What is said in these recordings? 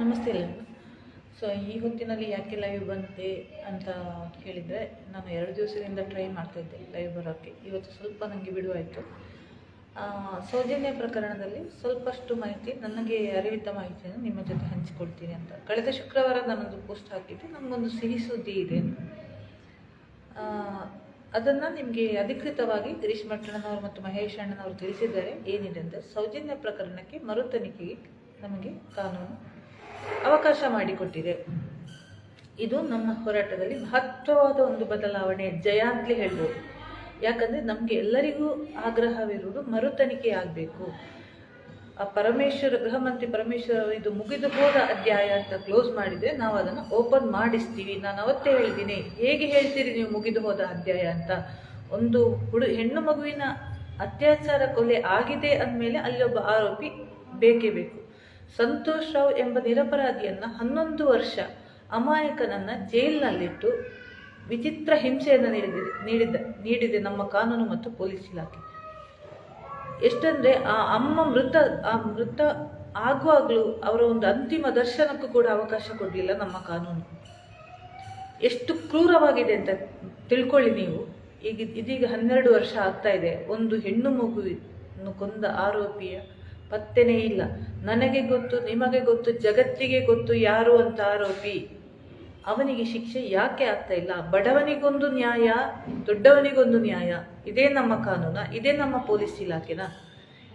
ನಮಸ್ತೆ ಎಲ್ಲ ಸೊ ಈ ಹೊತ್ತಿನಲ್ಲಿ ಯಾಕೆ ಲೈವ್ ಬಂತೆ ಅಂತ ಹೇಳಿದರೆ ನಾನು ಎರಡು ದಿವಸದಿಂದ ಟ್ರೈ ಮಾಡ್ತಾಯಿದ್ದೆ ಲೈವ್ ಬರೋಕ್ಕೆ. ಇವತ್ತು ಸ್ವಲ್ಪ ನನಗೆ ಬಿಡುವಾಯಿತು. ಸೌಜನ್ಯ ಪ್ರಕರಣದಲ್ಲಿ ಸ್ವಲ್ಪಷ್ಟು ಮಾಹಿತಿ, ನನಗೆ ಅರಿವಿದ್ದ ಮಾಹಿತಿಯನ್ನು ನಿಮ್ಮ ಜೊತೆ ಹಂಚಿಕೊಡ್ತೀನಿ ಅಂತ. ಕಳೆದ ಶುಕ್ರವಾರ ನಾನೊಂದು ಪೋಸ್ಟ್ ಹಾಕಿದ್ದೆ. ನಮಗೊಂದು ಸಿಹಿ ಸುದ್ದಿ ಇದೆ ಅದನ್ನು ನಿಮಗೆ ಅಧಿಕೃತವಾಗಿ ಗಿರೀಶ್ ಮಠಣ್ಣನವರು ಮತ್ತು ಮಹೇಶ್ ಅಣ್ಣನವರು ತಿಳಿಸಿದ್ದಾರೆ. ಏನಿದೆ ಅಂದರೆ, ಸೌಜನ್ಯ ಪ್ರಕರಣಕ್ಕೆ ಮರು ತನಿಖೆಗೆ ನಮಗೆ ಕಾನೂನು ಅವಕಾಶ ಮಾಡಿಕೊಟ್ಟಿದೆ. ಇದು ನಮ್ಮ ಹೋರಾಟದಲ್ಲಿ ಮಹತ್ವವಾದ ಒಂದು ಬದಲಾವಣೆ ಜಯ ಅಂತಲೇ ಹೇಳ್ಬೋದು. ಯಾಕಂದರೆ ನಮಗೆ ಎಲ್ಲರಿಗೂ ಆಗ್ರಹವಿರುವುದು ಮರುತನಿಕೆ ಆಗಬೇಕು. ಆ ಪರಮೇಶ್ವರ ಗೃಹ ಮಂತ್ರಿ ಪರಮೇಶ್ವರ ಇದು ಮುಗಿದು ಹೋದ ಅಧ್ಯಾಯ ಅಂತ ಕ್ಲೋಸ್ ಮಾಡಿದರೆ ನಾವು ಅದನ್ನು ಓಪನ್ ಮಾಡಿಸ್ತೀವಿ. ನಾನು ಅವತ್ತೇ ಹೇಳಿದ್ದೀನಿ ಹೇಗೆ ಹೇಳ್ತೀರಿ ನೀವು ಮುಗಿದು ಹೋದ ಅಧ್ಯಾಯ ಅಂತ? ಒಂದು ಹುಡು, ಹೆಣ್ಣು ಮಗುವಿನ ಅತ್ಯಾಚಾರ ಕೊಲೆ ಆಗಿದೆ ಅಂದಮೇಲೆ ಅಲ್ಲಿ ಒಬ್ಬ ಆರೋಪಿ ಬೇಕೇ ಬೇಕು. ಸಂತೋಷ್ ರಾವ್ ಎಂಬ ನಿರಪರಾಧಿಯನ್ನು ಹನ್ನೊಂದು ವರ್ಷ ಅಮಾಯಕನನ್ನ ಜೈಲಿನಲ್ಲಿಟ್ಟು ವಿಚಿತ್ರ ಹಿಂಸೆಯನ್ನು ನೀಡಿದೆ, ನೀಡಿದ, ನೀಡಿದೆ ನಮ್ಮ ಕಾನೂನು ಮತ್ತು ಪೊಲೀಸ್ ಇಲಾಖೆ. ಎಷ್ಟಂದ್ರೆ ಆ ಅಮ್ಮ ಮೃತ, ಆ ಮೃತ ಆಗುವಾಗಲೂ ಅವರ ಒಂದು ಅಂತಿಮ ದರ್ಶನಕ್ಕೂ ಕೂಡ ಅವಕಾಶ ಕೊಡಲಿಲ್ಲ ನಮ್ಮ ಕಾನೂನು. ಎಷ್ಟು ಕ್ರೂರವಾಗಿದೆ ಅಂತ ತಿಳ್ಕೊಳ್ಳಿ ನೀವು. ಈಗ ಇದೀಗ ಹನ್ನೆರಡು ವರ್ಷ ಆಗ್ತಾ ಇದೆ. ಒಂದು ಹೆಣ್ಣು ಮಗುವನ್ನು ಕೊಂದ ಆರೋಪಿಯ ಪತ್ತೆನೇ ಇಲ್ಲ. ನನಗೆ ಗೊತ್ತು, ನಿಮಗೆ ಗೊತ್ತು, ಜಗತ್ತಿಗೆ ಗೊತ್ತು ಯಾರು ಅಂತ ಆರೋಪಿ ಅವನಿಗೆ ಶಿಕ್ಷೆ ಯಾಕೆ ಆಗ್ತಾ ಇಲ್ಲ? ಬಡವನಿಗೊಂದು ನ್ಯಾಯ, ದೊಡ್ಡವನಿಗೊಂದು ನ್ಯಾಯ. ಇದೇ ನಮ್ಮ ಕಾನೂನ, ಇದೇ ನಮ್ಮ ಪೊಲೀಸ್ ಇಲಾಖೆನ.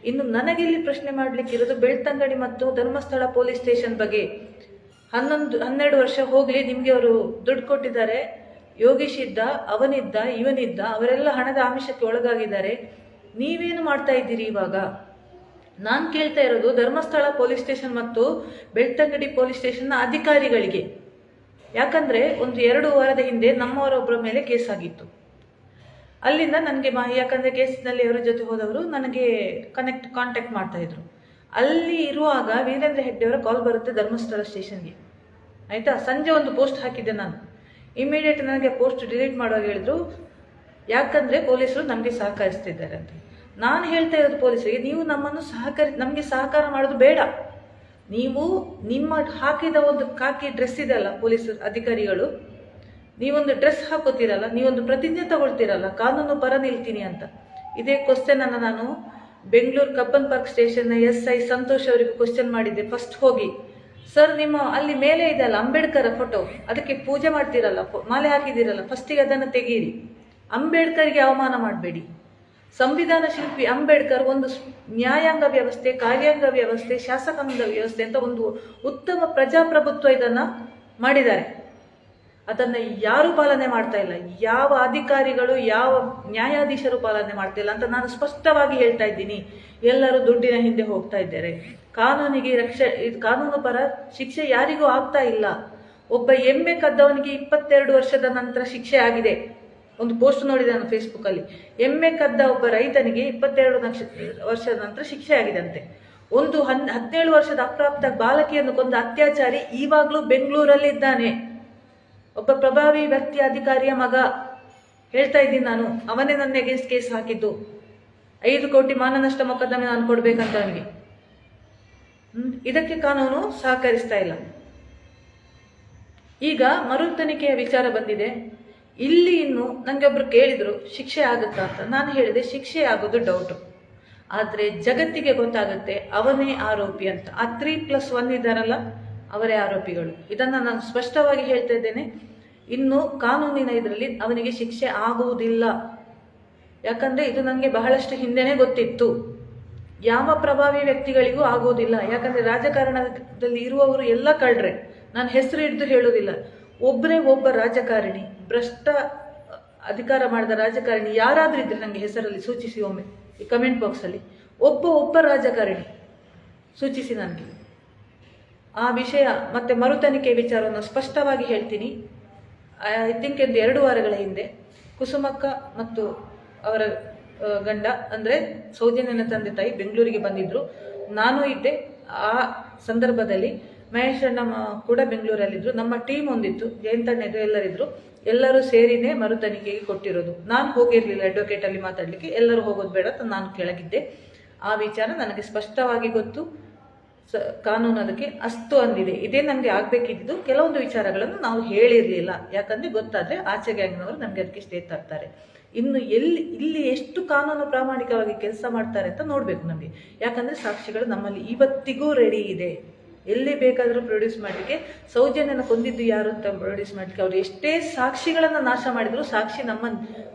ಇನ್ನು ಇಲ್ಲಿ ಪ್ರಶ್ನೆ ಮಾಡ್ಲಿಕ್ಕೆ ಇರೋದು ಬೆಳ್ತಂಗಡಿ ಮತ್ತು ಧರ್ಮಸ್ಥಳ ಪೊಲೀಸ್ ಸ್ಟೇಷನ್ ಬಗ್ಗೆ. ಹನ್ನೊಂದು, ಹನ್ನೆರಡು ವರ್ಷ ಹೋಗಲಿ, ನಿಮಗೆ ಅವರು ದುಡ್ಡು ಕೊಟ್ಟಿದ್ದಾರೆ. ಯೋಗೀಶ್ ಇದ್ದ, ಅವನಿದ್ದ, ಇವನಿದ್ದ, ಅವರೆಲ್ಲ ಹಣದ ಆಮಿಷಕ್ಕೆ ಒಳಗಾಗಿದ್ದಾರೆ. ನೀವೇನು ಮಾಡ್ತಾ ಇದ್ದೀರಿ ಇವಾಗ? ನಾನು ಕೇಳ್ತಾ ಇರೋದು ಧರ್ಮಸ್ಥಳ ಪೊಲೀಸ್ ಸ್ಟೇಷನ್ ಮತ್ತು ಬೆಳ್ತಂಗಡಿ ಪೊಲೀಸ್ ಸ್ಟೇಷನ್ನ ಅಧಿಕಾರಿಗಳಿಗೆ. ಯಾಕಂದರೆ ಒಂದು ಎರಡು ವಾರದ ಹಿಂದೆ ನಮ್ಮವರೊಬ್ಬರ ಮೇಲೆ ಕೇಸ್ ಆಗಿತ್ತು. ಅಲ್ಲಿಂದ ನನಗೆ ಮಾ, ಯಾಕಂದರೆ ಕೇಸಿನಲ್ಲಿ ಅವರ ಜೊತೆ ಹೋದವರು ನನಗೆ ಕನೆಕ್ಟ್ ಕಾಂಟ್ಯಾಕ್ಟ್ ಮಾಡ್ತಾ ಇದ್ರು. ಅಲ್ಲಿ ಇರುವಾಗ ವೀರೇಂದ್ರ ಹೆಗ್ಡೆ ಅವರ ಕಾಲ್ ಬರುತ್ತೆ ಧರ್ಮಸ್ಥಳ ಸ್ಟೇಷನ್ಗೆ. ಆಯಿತಾ? ಸಂಜೆ ಒಂದು ಪೋಸ್ಟ್ ಹಾಕಿದ್ದೆ ನಾನು. ಇಮಿಡಿಯೇಟ್ ನನಗೆ ಪೋಸ್ಟ್ ಡಿಲೀಟ್ ಮಾಡುವಾಗ ಹೇಳಿದ್ರು, ಯಾಕಂದರೆ ಪೊಲೀಸರು ನಮಗೆ ಸಹಕರಿಸ್ತಿದ್ದಾರೆ ಅಂತ ನಾನು ಹೇಳ್ತಾ ಇರೋದು ಪೊಲೀಸರಿಗೆ, ನೀವು ನಮ್ಮನ್ನು ಸಹಕರಿ, ನಮಗೆ ಸಹಕಾರ ಮಾಡೋದು ಬೇಡ. ನೀವು ನಿಮ್ಮ ಹಾಕಿದ ಒಂದು ಕಾಕಿ ಡ್ರೆಸ್ ಇದೆಯಲ್ಲ ಪೊಲೀಸ್ ಅಧಿಕಾರಿಗಳು? ನೀವೊಂದು ಡ್ರೆಸ್ ಹಾಕೋತೀರಲ್ಲ, ನೀವೊಂದು ಪ್ರತಿಜ್ಞೆ ತಗೊಳ್ತೀರಲ್ಲ, ಕಾನೂನು ಪರ ನಿಲ್ತೀನಿ ಅಂತ. ಇದೇ ಕ್ವಶನ್ ನಾನು Bengaluru Cubbon park station S I Santosh ಅವರಿಗೆ ಕ್ವಶನ್ ಮಾಡಿದ್ದೆ ಫಸ್ಟ್ ಹೋಗಿ. ಸರ್, ನಿಮ್ಮ ಅಲ್ಲಿ ಮೇಲೆ ಇದೆಯಲ್ಲ ಅಂಬೇಡ್ಕರ್ ಫೋಟೋ ಅದಕ್ಕೆ ಪೂಜೆ ಮಾಡ್ತೀರಲ್ಲ ಮಾಲೆ ಹಾಕಿದ್ದೀರಲ್ಲ ಫಸ್ಟಿಗೆ ಅದನ್ನು ತೆಗೀರಿ. ಅಂಬೇಡ್ಕರ್ಗೆ ಅವಮಾನ ಮಾಡಬೇಡಿ. ಸಂವಿಧಾನ ಶಿಲ್ಪಿ ಅಂಬೇಡ್ಕರ್ ಒಂದು ನ್ಯಾಯಾಂಗ ವ್ಯವಸ್ಥೆ, ಕಾರ್ಯಾಂಗ ವ್ಯವಸ್ಥೆ, ಶಾಸಕಾಂಗ ವ್ಯವಸ್ಥೆ ಅಂತ ಒಂದು ಉತ್ತಮ ಪ್ರಜಾಪ್ರಭುತ್ವ ಇದನ್ನ ಮಾಡಿದ್ದಾರೆ. ಅದನ್ನ ಯಾರು ಪಾಲನೆ ಮಾಡ್ತಾ ಇಲ್ಲ. ಯಾವ ಅಧಿಕಾರಿಗಳು, ಯಾವ ನ್ಯಾಯಾಧೀಶರು ಪಾಲನೆ ಮಾಡ್ತಾ ಇಲ್ಲ ಅಂತ ನಾನು ಸ್ಪಷ್ಟವಾಗಿ ಹೇಳ್ತಾ ಇದ್ದೀನಿ. ಎಲ್ಲರೂ ದುಡ್ಡಿನ ಹಿಂದೆ ಹೋಗ್ತಾ ಇದ್ದಾರೆ. ಕಾನೂನಿಗೆ ರಕ್ಷೆ, ಕಾನೂನು ಪರ ಶಿಕ್ಷೆ ಯಾರಿಗೂ ಆಗ್ತಾ ಇಲ್ಲ. ಒಬ್ಬ ಎಮ್ಮೆ ಕದ್ದವನಿಗೆ ಇಪ್ಪತ್ತೆರಡು ವರ್ಷದ ನಂತರ ಶಿಕ್ಷೆ ಆಗಿದೆ. ಒಂದು ಪೋಸ್ಟ್ ನೋಡಿದೆ ನಾನು ಫೇಸ್ಬುಕ್ ಅಲ್ಲಿ. ಎಮ್ಮೆ ಕದ್ದ ಒಬ್ಬ ರೈತನಿಗೆ ಇಪ್ಪತ್ತೆರಡು ನಕ್ಷ, ವರ್ಷದ ನಂತರ ಶಿಕ್ಷೆ ಆಗಿದಂತೆ ಒಂದು ಹನ್, ಹದಿನೇಳು ವರ್ಷದ ಅಪ್ರಾಪ್ತ ಬಾಲಕಿಯನ್ನು ಕೊಂದ ಅತ್ಯಾಚಾರಿ ಈವಾಗಲೂ ಬೆಂಗಳೂರಲ್ಲಿ ಇದ್ದಾನೆ. ಒಬ್ಬ ಪ್ರಭಾವಿ ವ್ಯಕ್ತಿ ಅಧಿಕಾರಿಯ ಮಗ. ಹೇಳ್ತಾ ಇದ್ದೀನಿ ನಾನು, ಅವನೇ ನನ್ನ ಅಗೇನ್ಸ್ಟ್ ಕೇಸ್ ಹಾಕಿದ್ದು. ಐದು ಕೋಟಿ ಮಾನನಷ್ಟ ಮೊಕದ್ದಮೆ ನಾನು ಕೊಡಬೇಕಂತ ಅವನಿಗೆ. ಇದಕ್ಕೆ ಕಾನೂನು ಸಹಕರಿಸ್ತಾ ಇಲ್ಲ. ಈಗ ಮರು ತನಿಖೆಯ ವಿಚಾರ ಬಂದಿದೆ. ಇಲ್ಲಿ ಇನ್ನು ನನಗೆ ಒಬ್ರು ಕೇಳಿದ್ರು ಶಿಕ್ಷೆ ಆಗುತ್ತಾ ಅಂತ. ನಾನು ಹೇಳಿದೆ ಶಿಕ್ಷೆ ಆಗೋದು ಡೌಟು ಆದರೆ ಜಗತ್ತಿಗೆ ಗೊತ್ತಾಗುತ್ತೆ ಅವನೇ ಆರೋಪಿ ಅಂತ. ಆ ತ್ರೀ ಪ್ಲಸ್ ಒನ್ ಇದ್ದಾರಲ್ಲ, ಅವರೇ ಆರೋಪಿಗಳು. ಇದನ್ನು ನಾನು ಸ್ಪಷ್ಟವಾಗಿ ಹೇಳ್ತಾ ಇದ್ದೇನೆ. ಇನ್ನು ಕಾನೂನಿನ ಇದರಲ್ಲಿ ಅವನಿಗೆ ಶಿಕ್ಷೆ ಆಗುವುದಿಲ್ಲ. ಯಾಕಂದರೆ ಇದು ನನಗೆ ಬಹಳಷ್ಟು ಹಿಂದೆನೇ ಗೊತ್ತಿತ್ತು. ಯಾವ ಪ್ರಭಾವಿ ವ್ಯಕ್ತಿಗಳಿಗೂ ಆಗೋದಿಲ್ಲ ಯಾಕಂದರೆ ರಾಜಕಾರಣದಲ್ಲಿ ಇರುವವರು ಎಲ್ಲ ಕಳ್ರೆ ನಾನು ಹೆಸರು ಹಿಡಿದು ಹೇಳೋದಿಲ್ಲ ಒಬ್ಬರೇ ಒಬ್ಬ ರಾಜಕಾರಣಿ. ಭ್ರಷ್ಟ ಅಧಿಕಾರ ಮಾಡಿದ ರಾಜಕಾರಣಿ ಯಾರಾದರೂ ಇದ್ದರೆ ನನಗೆ ಹೆಸರಲ್ಲಿ ಸೂಚಿಸಿ ಒಮ್ಮೆ ಈ ಕಮೆಂಟ್ ಬಾಕ್ಸಲ್ಲಿ ಒಬ್ಬ ಒಬ್ಬ ರಾಜಕಾರಣಿ ಸೂಚಿಸಿ ನನಗೆ. ಆ ವಿಷಯ ಮತ್ತು ಮರು ತನಿಖೆ ವಿಚಾರವನ್ನು ಸ್ಪಷ್ಟವಾಗಿ ಹೇಳ್ತೀನಿ. ಐ ಥಿಂಕ್ ಎಂದು ಎರಡು ವಾರಗಳ ಹಿಂದೆ ಕುಸುಮಕ್ಕ ಮತ್ತು ಅವರ ಗಂಡ, ಅಂದರೆ ಸೌಜನ್ಯನ ತಂದೆ ತಾಯಿ ಬೆಂಗಳೂರಿಗೆ ಬಂದಿದ್ದರು ನಾನು ಇದ್ದೆ ಆ ಸಂದರ್ಭದಲ್ಲಿ ಮಹೇಶ್ ಅಣ್ಣ ಕೂಡ ಬೆಂಗಳೂರಲ್ಲಿದ್ದರು ನಮ್ಮ ಟೀಮ್ ಒಂದಿತ್ತು ಜಯಂತಣ್ಣ ಇದ್ರು, ಎಲ್ಲರಿದ್ರು. ಎಲ್ಲರೂ ಸೇರಿನೇ ಮರು ತನಿಖೆಗೆ ಕೊಟ್ಟಿರೋದು. ನಾನು ಹೋಗಿರಲಿಲ್ಲ ಅಡ್ವೊಕೇಟಲ್ಲಿ ಮಾತಾಡಲಿಕ್ಕೆ. ಎಲ್ಲರೂ ಹೋಗೋದು ಬೇಡ ಅಂತ ನಾನು ಕೆಳಗಿದ್ದೆ. ಆ ವಿಚಾರ ನನಗೆ ಸ್ಪಷ್ಟವಾಗಿ ಗೊತ್ತು. ಸ, ಕಾನೂನು ಅದಕ್ಕೆ ಅಸ್ತು ಅಂದಿದೆ. ಇದೇ ನನಗೆ ಆಗಬೇಕಿದ್ದು. ಕೆಲವೊಂದು ವಿಚಾರಗಳನ್ನು ನಾವು ಹೇಳಿರಲಿಲ್ಲ. ಯಾಕಂದರೆ ಗೊತ್ತಾದರೆ ಆಚೆ ಗ್ಯಾಂಗ್ನವರು ನಮಗೆ ಅದಕ್ಕೆ ಸ್ಟೇ ತರ್ತಾರೆ. ಇನ್ನು ಎಲ್ಲಿ, ಇಲ್ಲಿ ಎಷ್ಟು ಕಾನೂನು ಪ್ರಾಮಾಣಿಕವಾಗಿ ಕೆಲಸ ಮಾಡ್ತಾರೆ ಅಂತ ನೋಡಬೇಕು ನಮಗೆ. ಯಾಕಂದರೆ ಸಾಕ್ಷಿಗಳು ನಮ್ಮಲ್ಲಿ ಇವತ್ತಿಗೂ ರೆಡಿ ಇದೆ. ಎಲ್ಲಿ ಬೇಕಾದರೂ ಪ್ರೊಡ್ಯೂಸ್ ಮಾಡಲಿಕ್ಕೆ ಸೌಜನ್ಯನ ಕೊಂದಿದ್ದು ಯಾರು ಅಂತ ಪ್ರೊಡ್ಯೂಸ್ ಮಾಡಲಿಕ್ಕೆ ಅವರು ಎಷ್ಟೇ ಸಾಕ್ಷಿಗಳನ್ನು ನಾಶ ಮಾಡಿದರೂ ಸಾಕ್ಷಿ ನಮ್ಮ,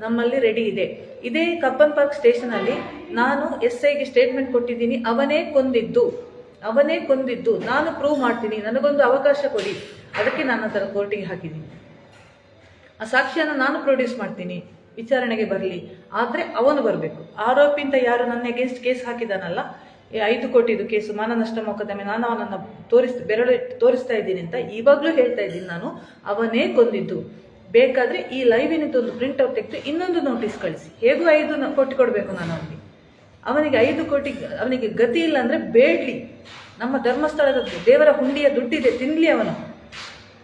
ನಮ್ಮಲ್ಲಿ ರೆಡಿ ಇದೆ. ಇದೇ ಕಬ್ಬನ್ ಪಾರ್ಕ್ ಸ್ಟೇಷನಲ್ಲಿ ನಾನು ಎಸ್ ಐಗೆ ಸ್ಟೇಟ್ಮೆಂಟ್ ಕೊಟ್ಟಿದ್ದೀನಿ, ಅವನೇ ಕೊಂದಿದ್ದು ಅವನೇ ಕೊಂದಿದ್ದು. ನಾನು ಪ್ರೂವ್ ಮಾಡ್ತೀನಿ, ನನಗೊಂದು ಅವಕಾಶ ಕೊಡಿ. ಅದಕ್ಕೆ ನಾನು ಅದನ್ನು ಕೋರ್ಟಿಗೆ ಹಾಕಿದ್ದೀನಿ. ಆ ಸಾಕ್ಷಿಯನ್ನು ನಾನು ಪ್ರೊಡ್ಯೂಸ್ ಮಾಡ್ತೀನಿ, ವಿಚಾರಣೆಗೆ ಬರಲಿ. ಆದರೆ ಅವನು ಬರಬೇಕು. ಆರೋಪಿಯಿಂದ ಯಾರು ನನ್ನ ಅಗೇನ್ಸ್ಟ್ ಕೇಸ್ ಹಾಕಿದಾನಲ್ಲ ಈ ಐದು ಕೋಟಿದು ಕೇಸು ಮಾನನಷ್ಟ ಮೊಕದ್ದಮೆ, ನಾನು ಅವನನ್ನು ತೋರಿಸ್ ಬೆರಳು ಇಟ್ಟು ತೋರಿಸ್ತಾ ಇದ್ದೀನಿ ಅಂತ ಇವಾಗಲೂ ಹೇಳ್ತಾ ಇದ್ದೀನಿ ನಾನು. ಅವನೇ ಕೊಂದಿದ್ದು. ಬೇಕಾದರೆ ಈ ಲೈವಿನಿಂದ ಒಂದು ಪ್ರಿಂಟ್ ಔಟ್ ತೆಗೆದು ಇನ್ನೊಂದು ನೋಟಿಸ್ ಕಳಿಸಿ. ಹೇಗೂ ಐದು ಕೋಟಿ ಕೊಡಬೇಕು ನಾನು ಅವನಿಗೆ. ಅವನಿಗೆ ಐದು ಕೋಟಿ ಅವನಿಗೆ ಗತಿ ಇಲ್ಲ ಅಂದರೆ ಬೇಡ್ಲಿ. ನಮ್ಮ ಧರ್ಮಸ್ಥಳದ ದೇವರ ಹುಂಡಿಯ ದುಡ್ಡಿದೆ, ತಿನ್ಲಿ ಅವನು.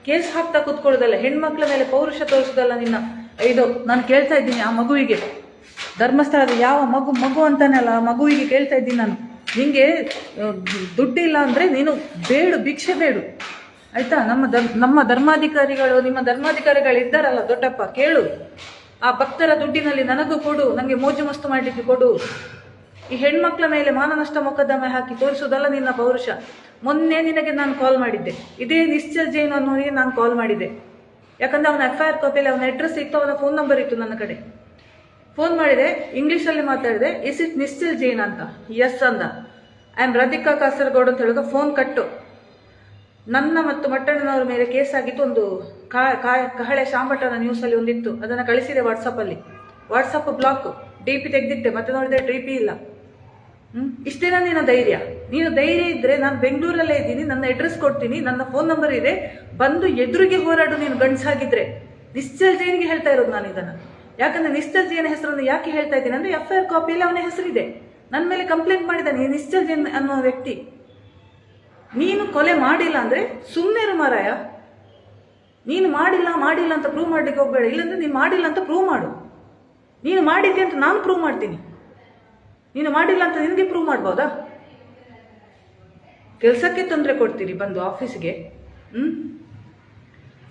ಕೇಸ್ ಹಾಕ್ತಾ ಕೂತ್ಕೊಳ್ಳೋದಲ್ಲ, ಹೆಣ್ಮಕ್ಳ ಮೇಲೆ ಪೌರುಷ ತೋರಿಸೋದಲ್ಲ ನಿನ್ನ. ಐದು, ನಾನು ಕೇಳ್ತಾ ಇದ್ದೀನಿ ಆ ಮಗುವಿಗೆ. ಧರ್ಮಸ್ಥಳದ ಯಾವ ಮಗು ಮಗು ಅಂತಾನಲ್ಲ ಆ ಮಗುವಿಗೆ ಕೇಳ್ತಾ ಇದ್ದೀನಿ ನಾನು. ಆ, ದುಡ್ಡಿಲ್ಲ ಅಂದರೆ ನೀನು ಬೇಡು ಭಿಕ್ಷೆ ಬೇಡು. ಆಯಿತಾ? ನಮ್ಮ ಧರ್ಮ ನಮ್ಮ ಧರ್ಮಾಧಿಕಾರಿಗಳು ನಿಮ್ಮ ಧರ್ಮಾಧಿಕಾರಿಗಳು ಇದ್ದಾರಲ್ಲ ದೊಡ್ಡಪ್ಪ ಕೇಳು. ಆ ಭಕ್ತರ ದುಡ್ಡಿನಲ್ಲಿ ನನಗೂ ಕೊಡು ನನಗೆ ಮೋಜು ಮಸ್ತು ಮಾಡಲಿಕ್ಕೆ ಕೊಡು. ಈ ಹೆಣ್ಮಕ್ಳ ಮೇಲೆ ಮಾನನಷ್ಟ ಮೊಕದ್ದಮೆ ಹಾಕಿ ತೋರಿಸೋದಲ್ಲ ನಿನ್ನ ಪೌರುಷ. ಮೊನ್ನೆ ನಿನಗೆ ನಾನು ಕಾಲ್ ಮಾಡಿದ್ದೆ. ಇದೇ ನಿಶ್ಚಲ್ ಜೈನ್ ಅನ್ನೋರಿಗೆ ನಾನು ಕಾಲ್ ಮಾಡಿದ್ದೆ. ಯಾಕಂದ್ರೆ ಅವನ ಎಫ್ ಐ ಆರ್ ಕಾಪಿಯಲ್ಲಿ ಅವನ ಅಡ್ರೆಸ್ ಇತ್ತು ಅವನ ಫೋನ್ ನಂಬರ್ ಇತ್ತು ನನ್ನ ಕಡೆ. ಫೋನ್ ಮಾಡಿದೆ, ಇಂಗ್ಲೀಷಲ್ಲಿ ಮಾತಾಡಿದೆ ಇಸ್ ಇಟ್ ನಿಶ್ಚಿಲ್ ಜೈನ್ ಅಂತ? ಎಸ್ ಅಂದ. ಐ ಆಮ್ ರಾಧಿಕಾ ಕಾಸರಗೌಡ ಅಂತ ಹೇಳಿದ ಫೋನ್ ಕಟ್ಟು. ನನ್ನ ಮತ್ತು ಮಟ್ಟಣ್ಣನವರ ಮೇಲೆ ಕೇಸ್ ಆಗಿತ್ತು ಒಂದು ಕಾ ಕಹಳೆ ಶಾಂಭಟನ ನ್ಯೂಸಲ್ಲಿ ಒಂದಿತ್ತು. ಅದನ್ನು ಕಳಿಸಿದೆ ವಾಟ್ಸಪ್ಪಲ್ಲಿ ವಾಟ್ಸಪ್ ಬ್ಲಾಕ್ ಡಿ ಪಿ ತೆಗೆದಿಟ್ಟೆ. ಮತ್ತೆ ನೋಡಿದ್ರೆ ಡಿ ಪಿ ಇಲ್ಲ. ಹ್ಮ್? ಇಷ್ಟೇನ ನಿನ್ನ ಧೈರ್ಯ? ನೀನು ಧೈರ್ಯ ಇದ್ರೆ ನಾನು ಬೆಂಗಳೂರಲ್ಲೇ ಇದ್ದೀನಿ, ನನ್ನ ಅಡ್ರೆಸ್ ಕೊಡ್ತೀನಿ, ನನ್ನ ಫೋನ್ ನಂಬರ್ ಇದೆ. ಬಂದು ಎದುರಿಗೆ ಹೋರಾಡು ನೀನು ಗಂಡಸಾಗಿದ್ರೆ. ನಿಶ್ಚಲ್ ಜೈನ್ಗೆ ಹೇಳ್ತಾ ಇರೋದು ನಾನು ಇದನ್ನ. ಯಾಕಂದ್ರೆ ಹೆಸರು ಹೆಸರನ್ನು ಯಾಕೆ ಹೇಳ್ತಾ ಇದ್ದೀನಿ ಅಂದ್ರೆ ಎಫ್ ಐ ಆರ್ ಕಾಪಿಯಲ್ಲಿ ಅವನ ಹೆಸರಿದೆ. ನನ್ನ ಮೇಲೆ ಕಂಪ್ಲೇಂಟ್ ಮಾಡಿದ್ದಾನೆ, ಈ ನಿಶ್ಚಲ್ ಜೈನ್ ಅನ್ನೋ ವ್ಯಕ್ತಿ. ನೀನು ಕೊಲೆ ಮಾಡಿಲ್ಲ ಅಂದ್ರೆ ಸುಮ್ಮನೆ ಮಾರಾಯ. ನೀನು ಮಾಡಿಲ್ಲ ಮಾಡಿಲ್ಲ ಅಂತ ಪ್ರೂವ್ ಮಾಡ್ಲಿಕ್ಕೆ ಹೋಗ್ಬೇಡ. ಇಲ್ಲಾಂದ್ರೆ ನೀನು ಮಾಡಿಲ್ಲ ಅಂತ ಪ್ರೂವ್ ಮಾಡು. ನೀನು ಮಾಡಿದ್ದೆ ಅಂತ ನಾನು ಪ್ರೂವ್ ಮಾಡ್ತೀನಿ. ನೀನು ಮಾಡಿಲ್ಲ ಅಂತ ನಿನಗೆ ಪ್ರೂವ್ ಮಾಡ್ಬೋದಾ? ಕೆಲಸಕ್ಕೆ ತೊಂದರೆ ಕೊಡ್ತೀರಿ, ಬಂದು ಆಫೀಸ್ಗೆ ಹ್ಞೂ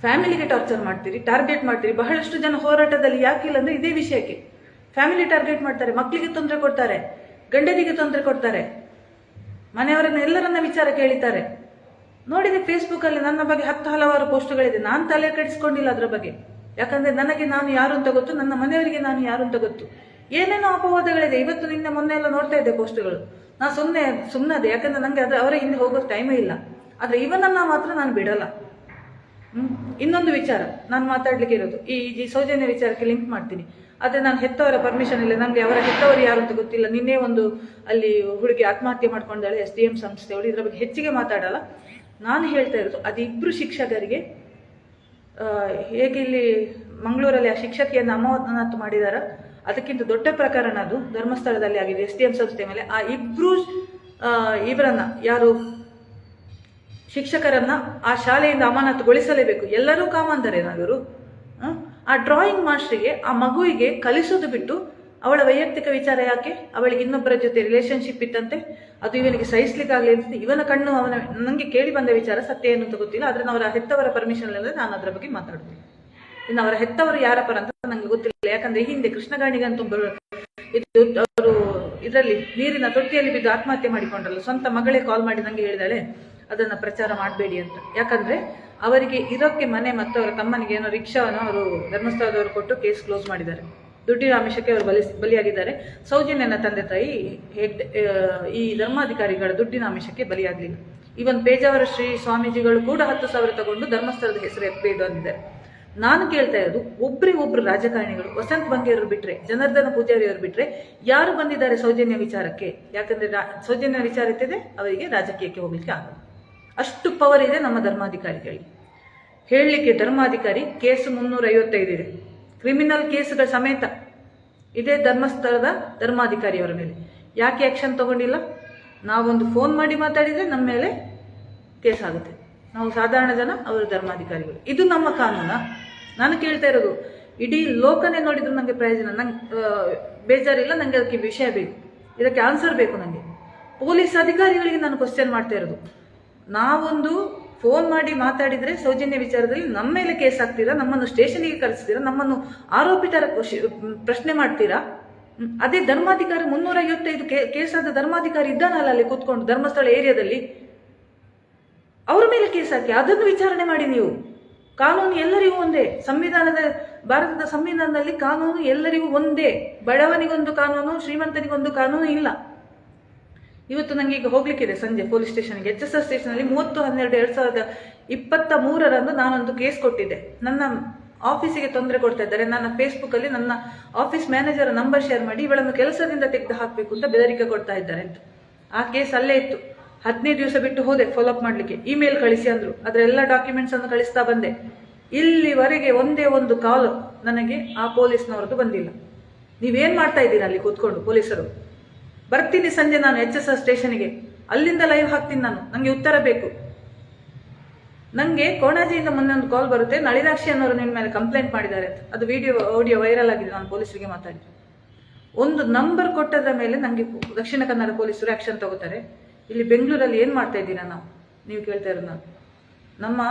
ಫ್ಯಾಮಿಲಿಗೆ ಟಾರ್ಚರ್ ಮಾಡ್ತೀರಿ, ಟಾರ್ಗೆಟ್ ಮಾಡ್ತೀರಿ, ಬಹಳಷ್ಟು ಜನ ಹೋರಾಟದಲ್ಲಿ ಯಾಕಿಲ್ಲ ಅಂದ್ರೆ ಇದೇ ವಿಷಯಕ್ಕೆ. ಫ್ಯಾಮಿಲಿ ಟಾರ್ಗೆಟ್ ಮಾಡ್ತಾರೆ ಮಕ್ಕಳಿಗೆ ತೊಂದರೆ ಕೊಡ್ತಾರೆ, ಗಂಡನಿಗೆ ತೊಂದರೆ ಕೊಡ್ತಾರೆ. ಮನೆಯವರನ್ನ ಎಲ್ಲರನ್ನ ವಿಚಾರ ಕೇಳಿತಾರೆ ನೋಡಿದೆ ಫೇಸ್ಬುಕ್ಕಲ್ಲಿ ನನ್ನ ಬಗ್ಗೆ ಹತ್ತು ಹಲವಾರು ಪೋಸ್ಟ್ಗಳಿದೆ. ನಾನು ತಲೆ ಕೆಡಿಸ್ಕೊಂಡಿಲ್ಲ ಅದರ ಬಗ್ಗೆ. ಯಾಕಂದ್ರೆ ನನಗೆ ನಾನು ಯಾರು ಅಂತ ಗೊತ್ತು, ನನ್ನ ಮನೆಯವರಿಗೆ ನಾನು ಯಾರು ಅಂತ ಗೊತ್ತು. ಏನೇನೋ ಅಪವಾದಗಳಿದೆ. ಇವತ್ತು ನಿನ್ನೆ ಮೊನ್ನೆ ಎಲ್ಲ ನೋಡ್ತಾ ಇದ್ದೆ ಪೋಸ್ಟ್ಗಳು. ನಾನು ಸುಮ್ಮನೆ ಸುಮ್ಮನದೆ ಯಾಕಂದ್ರೆ ನನಗೆ ಅದು ಅವರ ಹಿಂದೆ ಹೋಗೋ ಟೈಮೇ ಇಲ್ಲ. ಆದರೆ ಇವನನ್ನ ಮಾತ್ರ ನಾನು ಬಿಡಲ್ಲ. ಇನ್ನೊಂದು ವಿಚಾರ ನಾನು ಮಾತಾಡ್ಲಿಕ್ಕೆ ಇರೋದು. ಈ ಈ ಸೌಜನ್ಯ ವಿಚಾರಕ್ಕೆ ಲಿಂಕ್ ಮಾಡ್ತೀನಿ. ಆದರೆ ನಾನು ಹೆತ್ತವರ ಪರ್ಮಿಷನ್ ಇಲ್ಲ. ನನಗೆ ಅವರ ಹೆತ್ತವರು ಯಾರು ಅಂತ ಗೊತ್ತಿಲ್ಲ. ನಿನ್ನೆ ಒಂದು ಅಲ್ಲಿ ಹುಡುಗಿ ಆತ್ಮಹತ್ಯೆ ಮಾಡ್ಕೊಂಡಾಳೆ ಎಸ್ ಡಿ ಎಂ ಸಂಸ್ಥೆಯವಳು ಇದರ ಬಗ್ಗೆ ಹೆಚ್ಚಿಗೆ ಮಾತಾಡಲ್ಲ. ನಾನು ಹೇಳ್ತಾ ಇರೋದು ಅದು ಇಬ್ರು ಶಿಕ್ಷಕರಿಗೆ ಹೇಗೆ ಇಲ್ಲಿ ಮಂಗಳೂರಲ್ಲಿ ಆ ಶಿಕ್ಷಕಿಯನ್ನು ಅಮಾನತು ಮಾಡಿದಾರ? ಅದಕ್ಕಿಂತ ದೊಡ್ಡ ಪ್ರಕರಣ ಅದು. ಧರ್ಮಸ್ಥಳದಲ್ಲಿ ಆಗಿದೆ. ಎಸ್ ಡಿ ಎಂ ಸಂಸ್ಥೆ ಮೇಲೆ ಆ ಇಬ್ರು ಆ, ಇವರನ್ನ ಯಾರು ಶಿಕ್ಷಕರನ್ನ ಆ ಶಾಲೆಯಿಂದ ಅಮಾನತುಗೊಳಿಸಲೇಬೇಕು. ಎಲ್ಲರೂ ಕಾಮಂದರೇನಾದರು ಆ ಡ್ರಾಯಿಂಗ್ ಮಾಸ್ಟ್ರಿಗೆ ಆ ಮಗುವಿಗೆ ಕಲಿಸೋದು ಬಿಟ್ಟು ಅವಳ ವೈಯಕ್ತಿಕ ವಿಚಾರ ಯಾಕೆ? ಅವಳಿಗೆ ಇನ್ನೊಬ್ಬರ ಜೊತೆ ರಿಲೇಶನ್ಶಿಪ್ ಇತ್ತಂತೆ? ಅದು ಇವನಿಗೆ ಸಹಿಸ್ಲಿಕ್ಕಾಗಲಿ ಅಂತ. ಇವನ ಕಣ್ಣು ಅವನ ನನಗೆ ಕೇಳಿ ಬಂದ ವಿಚಾರ ಸತ್ಯ ಏನು ಅಂತ ಗೊತ್ತಿಲ್ಲ. ಆದರೆ ಅವರ ಹೆತ್ತವರ ಪರ್ಮಿಷನ್ ಇಲ್ಲದೆ ನಾನು ಅದರ ಬಗ್ಗೆ ಮಾತಾಡ್ತೀನಿ. ಇನ್ನು ಅವರ ಹೆತ್ತವರು ಯಾರ ಪರ ಅಂತ ನನಗೆ ಗೊತ್ತಿಲ್ಲ. ಯಾಕಂದ್ರೆ ಹಿಂದೆ ಕೃಷ್ಣಗಾಣಿಗಂತೂ ಇದು ಅವರು ಇದರಲ್ಲಿ ನೀರಿನ ತೊಟ್ಟಿಯಲ್ಲಿ ಬಿದ್ದು ಆತ್ಮಹತ್ಯೆ ಮಾಡಿಕೊಂಡ್ರಲ್ಲ. ಸ್ವಂತ ಮಗಳೇ ಕಾಲ್ ಮಾಡಿ ನಂಗೆ ಹೇಳಿದಾಳೆ. ಅದನ್ನ ಪ್ರಚಾರ ಮಾಡಬೇಡಿ ಅಂತ. ಯಾಕಂದರೆ ಅವರಿಗೆ ಇರೋಕ್ಕೆ ಮನೆ ಮತ್ತು ಅವರ ತಮ್ಮನಿಗೆ ಏನೋ ರಿಕ್ಷಾವನ್ನು ಅವರು ಧರ್ಮಸ್ಥಳದವರು ಕೊಟ್ಟು ಕೇಸ್ ಕ್ಲೋಸ್ ಮಾಡಿದ್ದಾರೆ. ದುಡ್ಡಿನ ಆಮಿಷಕ್ಕೆ ಅವರು ಬಲಿ ಬಲಿಯಾಗಿದ್ದಾರೆ. ಸೌಜನ್ಯನ ತಂದೆ ತಾಯಿ ಹೆಗ್ಡೆ ಈ ಧರ್ಮಾಧಿಕಾರಿಗಳ ದುಡ್ಡಿನ ಆಮಿಷಕ್ಕೆ ಬಲಿಯಾಗಲಿಲ್ಲ. ಇವನ್ ಪೇಜಾವರ ಶ್ರೀ ಸ್ವಾಮೀಜಿಗಳು ಕೂಡ ಹತ್ತು ಸಾವಿರ ತಗೊಂಡು ಧರ್ಮಸ್ಥಳದ ಹೆಸರು ಎತ್ತಬೇಡು ಅಂದಿದ್ದಾರೆ. ನಾನು ಕೇಳ್ತಾ ಇರೋದು ಒಬ್ರಿಗೊಬ್ರು ಒಬ್ರು ರಾಜಕಾರಣಿಗಳು, ವಸಂತ್ ಬಂಗೇರವ್ರು ಬಿಟ್ರೆ, ಜನಾರ್ದನ ಪೂಜಾರಿ ಅವರು ಬಿಟ್ರೆ ಯಾರು ಬಂದಿದ್ದಾರೆ ಸೌಜನ್ಯ ವಿಚಾರಕ್ಕೆ? ಯಾಕಂದ್ರೆ ಸೌಜನ್ಯ ವಿಚಾರ ಇರ್ತಿದೆ ಅವರಿಗೆ ರಾಜಕೀಯಕ್ಕೆ ಹೋಗ್ಲಿಕ್ಕೆ ಆಗಲ್ಲ. ಅಷ್ಟು ಪವರ್ ಇದೆ ನಮ್ಮ ಧರ್ಮಾಧಿಕಾರಿಗಳಿಗೆ. ಹೇಳಲಿಕ್ಕೆ ಧರ್ಮಾಧಿಕಾರಿ ಕೇಸ್ ಮುನ್ನೂರ ಐವತ್ತೈದು ಇದೆ ಕ್ರಿಮಿನಲ್ ಕೇಸ್ಗಳ ಸಮೇತ ಇದೇ ಧರ್ಮಸ್ಥಳದ ಧರ್ಮಾಧಿಕಾರಿಯವರ ಮೇಲೆ. ಯಾಕೆ ಆ್ಯಕ್ಷನ್ ತಗೊಂಡಿಲ್ಲ? ನಾವೊಂದು ಫೋನ್ ಮಾಡಿ ಮಾತಾಡಿದರೆ ನಮ್ಮ ಮೇಲೆ ಕೇಸ್ ಆಗುತ್ತೆ. ನಾವು ಸಾಧಾರಣ ಜನ, ಅವರು ಧರ್ಮಾಧಿಕಾರಿಗಳು. ಇದು ನಮ್ಮ ಕಾನೂನ? ನಾನು ಕೇಳ್ತಾ ಇರೋದು, ಇಡೀ ಲೋಕನೇ ನೋಡಿದ್ರು ನನಗೆ ಪ್ರಯೋಜನ. ನಂಗೆ ಬೇಜಾರಿಲ್ಲ ನನಗೆ ಅದಕ್ಕೆ ವಿಷಯ ಬೇಕು. ಇದಕ್ಕೆ ಆನ್ಸರ್ ಬೇಕು ನನಗೆ ಪೊಲೀಸ್ ಅಧಿಕಾರಿಗಳಿಗೆ ನಾನು ಕ್ವಶನ್ ಮಾಡ್ತಾ ಇರೋದು. ನಾವೊಂದು ಫೋನ್ ಮಾಡಿ ಮಾತಾಡಿದರೆ ಸೌಜನ್ಯ ವಿಚಾರದಲ್ಲಿ ನಮ್ಮ ಮೇಲೆ ಕೇಸ್ ಹಾಕ್ತೀರಾ ನಮ್ಮನ್ನು ಸ್ಟೇಷನಿಗೆ ಕಳಿಸ್ತೀರಾ? ನಮ್ಮನ್ನು ಆರೋಪಿತರ ಪ್ರಶ್ನೆ ಮಾಡ್ತೀರಾ? ಅದೇ ಧರ್ಮಾಧಿಕಾರಿ ಮುನ್ನೂರ ಐವತ್ತೈದು ಕೇಸ್ ಕೇಸಾದ ಧರ್ಮಾಧಿಕಾರಿ ಇದ್ದಾನಲ್ಲ ಅಲ್ಲಿ ಕೂತ್ಕೊಂಡು ಧರ್ಮಸ್ಥಳ ಏರಿಯಾದಲ್ಲಿ. ಅವರ ಮೇಲೆ ಕೇಸ್ ಹಾಕಿ, ಅದನ್ನು ವಿಚಾರಣೆ ಮಾಡಿ ನೀವು. ಕಾನೂನು ಎಲ್ಲರಿಗೂ ಒಂದೇ. ಸಂವಿಧಾನದ, ಭಾರತದ ಸಂವಿಧಾನದಲ್ಲಿ ಕಾನೂನು ಎಲ್ಲರಿಗೂ ಒಂದೇ. ಬಡವನಿಗೊಂದು ಕಾನೂನು, ಶ್ರೀಮಂತನಿಗೊಂದು ಕಾನೂನು ಇಲ್ಲ. ಇವತ್ತು ನನಗೆ ಈಗ ಹೋಗ್ಲಿಕ್ಕಿದೆ ಸಂಜೆ ಪೊಲೀಸ್ ಸ್ಟೇಷನ್ಗೆ ಎಚ್ ಎಸ್ ಎಸ್ ಸ್ಟೇಷನಲ್ಲಿ ಮೂವತ್ತು, ಹನ್ನೆರಡು, ಎರಡು ಸಾವಿರದ ಇಪ್ಪತ್ತ ಮೂರರಂದು ನಾನೊಂದು ಕೇಸ್ ಕೊಟ್ಟಿದ್ದೆ. ನನ್ನ ಆಫೀಸಿಗೆ ತೊಂದರೆ ಕೊಡ್ತಾ ಇದ್ದಾರೆ. ನನ್ನ ಫೇಸ್ಬುಕ್ ಅಲ್ಲಿ ನನ್ನ ಆಫೀಸ್ ಮ್ಯಾನೇಜರ್ ನಂಬರ್ ಶೇರ್ ಮಾಡಿ ಇವಳನ್ನು ಕೆಲಸದಿಂದ ತೆಗೆದು ಹಾಕಬೇಕು ಅಂತ ಬೆದರಿಕೆ ಕೊಡ್ತಾ ಇದ್ದಾರೆ ಅಂತ. ಆ ಕೇಸ್ ಅಲ್ಲೇ ಇತ್ತು. ಹದಿನೈದು ದಿವಸ ಬಿಟ್ಟು ಹೋದೆ ಫಾಲೋಅಪ್ ಮಾಡಲಿಕ್ಕೆ. ಇಮೇಲ್ ಕಳಿಸಿ ಅಂದ್ರು. ಅದರ ಎಲ್ಲ ಡಾಕ್ಯುಮೆಂಟ್ಸ್ ಅನ್ನು ಕಳಿಸ್ತಾ ಬಂದೆ. ಇಲ್ಲಿವರೆಗೆ ಒಂದೇ ಒಂದು ಕಾಲು ನನಗೆ ಆ ಪೊಲೀಸ್ನವ್ರದ್ದು ಬಂದಿಲ್ಲ. ನೀವೇನು ಮಾಡ್ತಾ ಇದ್ದೀರಾ ಅಲ್ಲಿ ಕೂತ್ಕೊಂಡು, ಪೊಲೀಸರು? ಬರ್ತೀನಿ ಸಂಜೆ ನಾನು ಎಚ್ ಎಸ್ ಆರ್ ಸ್ಟೇಷನ್ಗೆ. ಅಲ್ಲಿಂದ ಲೈವ್ ಹಾಕ್ತೀನಿ ನಾನು. ನನಗೆ ಉತ್ತರ ಬೇಕು. ನನಗೆ ಕೋಣಾಜಿಯಿಂದ ಮೊನ್ನೆ ಒಂದು ಕಾಲ್ ಬರುತ್ತೆ. ನಳಿದಾಕ್ಷಿ ಅನ್ನೋರು ನಿಮ್ಮ ಮೇಲೆ ಕಂಪ್ಲೇಂಟ್ ಮಾಡಿದ್ದಾರೆ ಅದು ವಿಡಿಯೋ ಆಡಿಯೋ ವೈರಲ್ ಆಗಿದೆ. ನಾನು ಪೊಲೀಸರಿಗೆ ಮಾತಾಡಿ ಒಂದು ನಂಬರ್ ಕೊಟ್ಟದ್ರ ಮೇಲೆ ನನಗೆ ದಕ್ಷಿಣ ಕನ್ನಡ ಪೊಲೀಸರು ಆಕ್ಷನ್ ತಗೋತಾರೆ. ಇಲ್ಲಿ ಬೆಂಗಳೂರಲ್ಲಿ ಏನು ಮಾಡ್ತಾ ಇದ್ದೀರಾ ನಾವು? ನೀವು ಕೇಳ್ತಾ ಇರೋ ನಾನು ನಮ್ಮ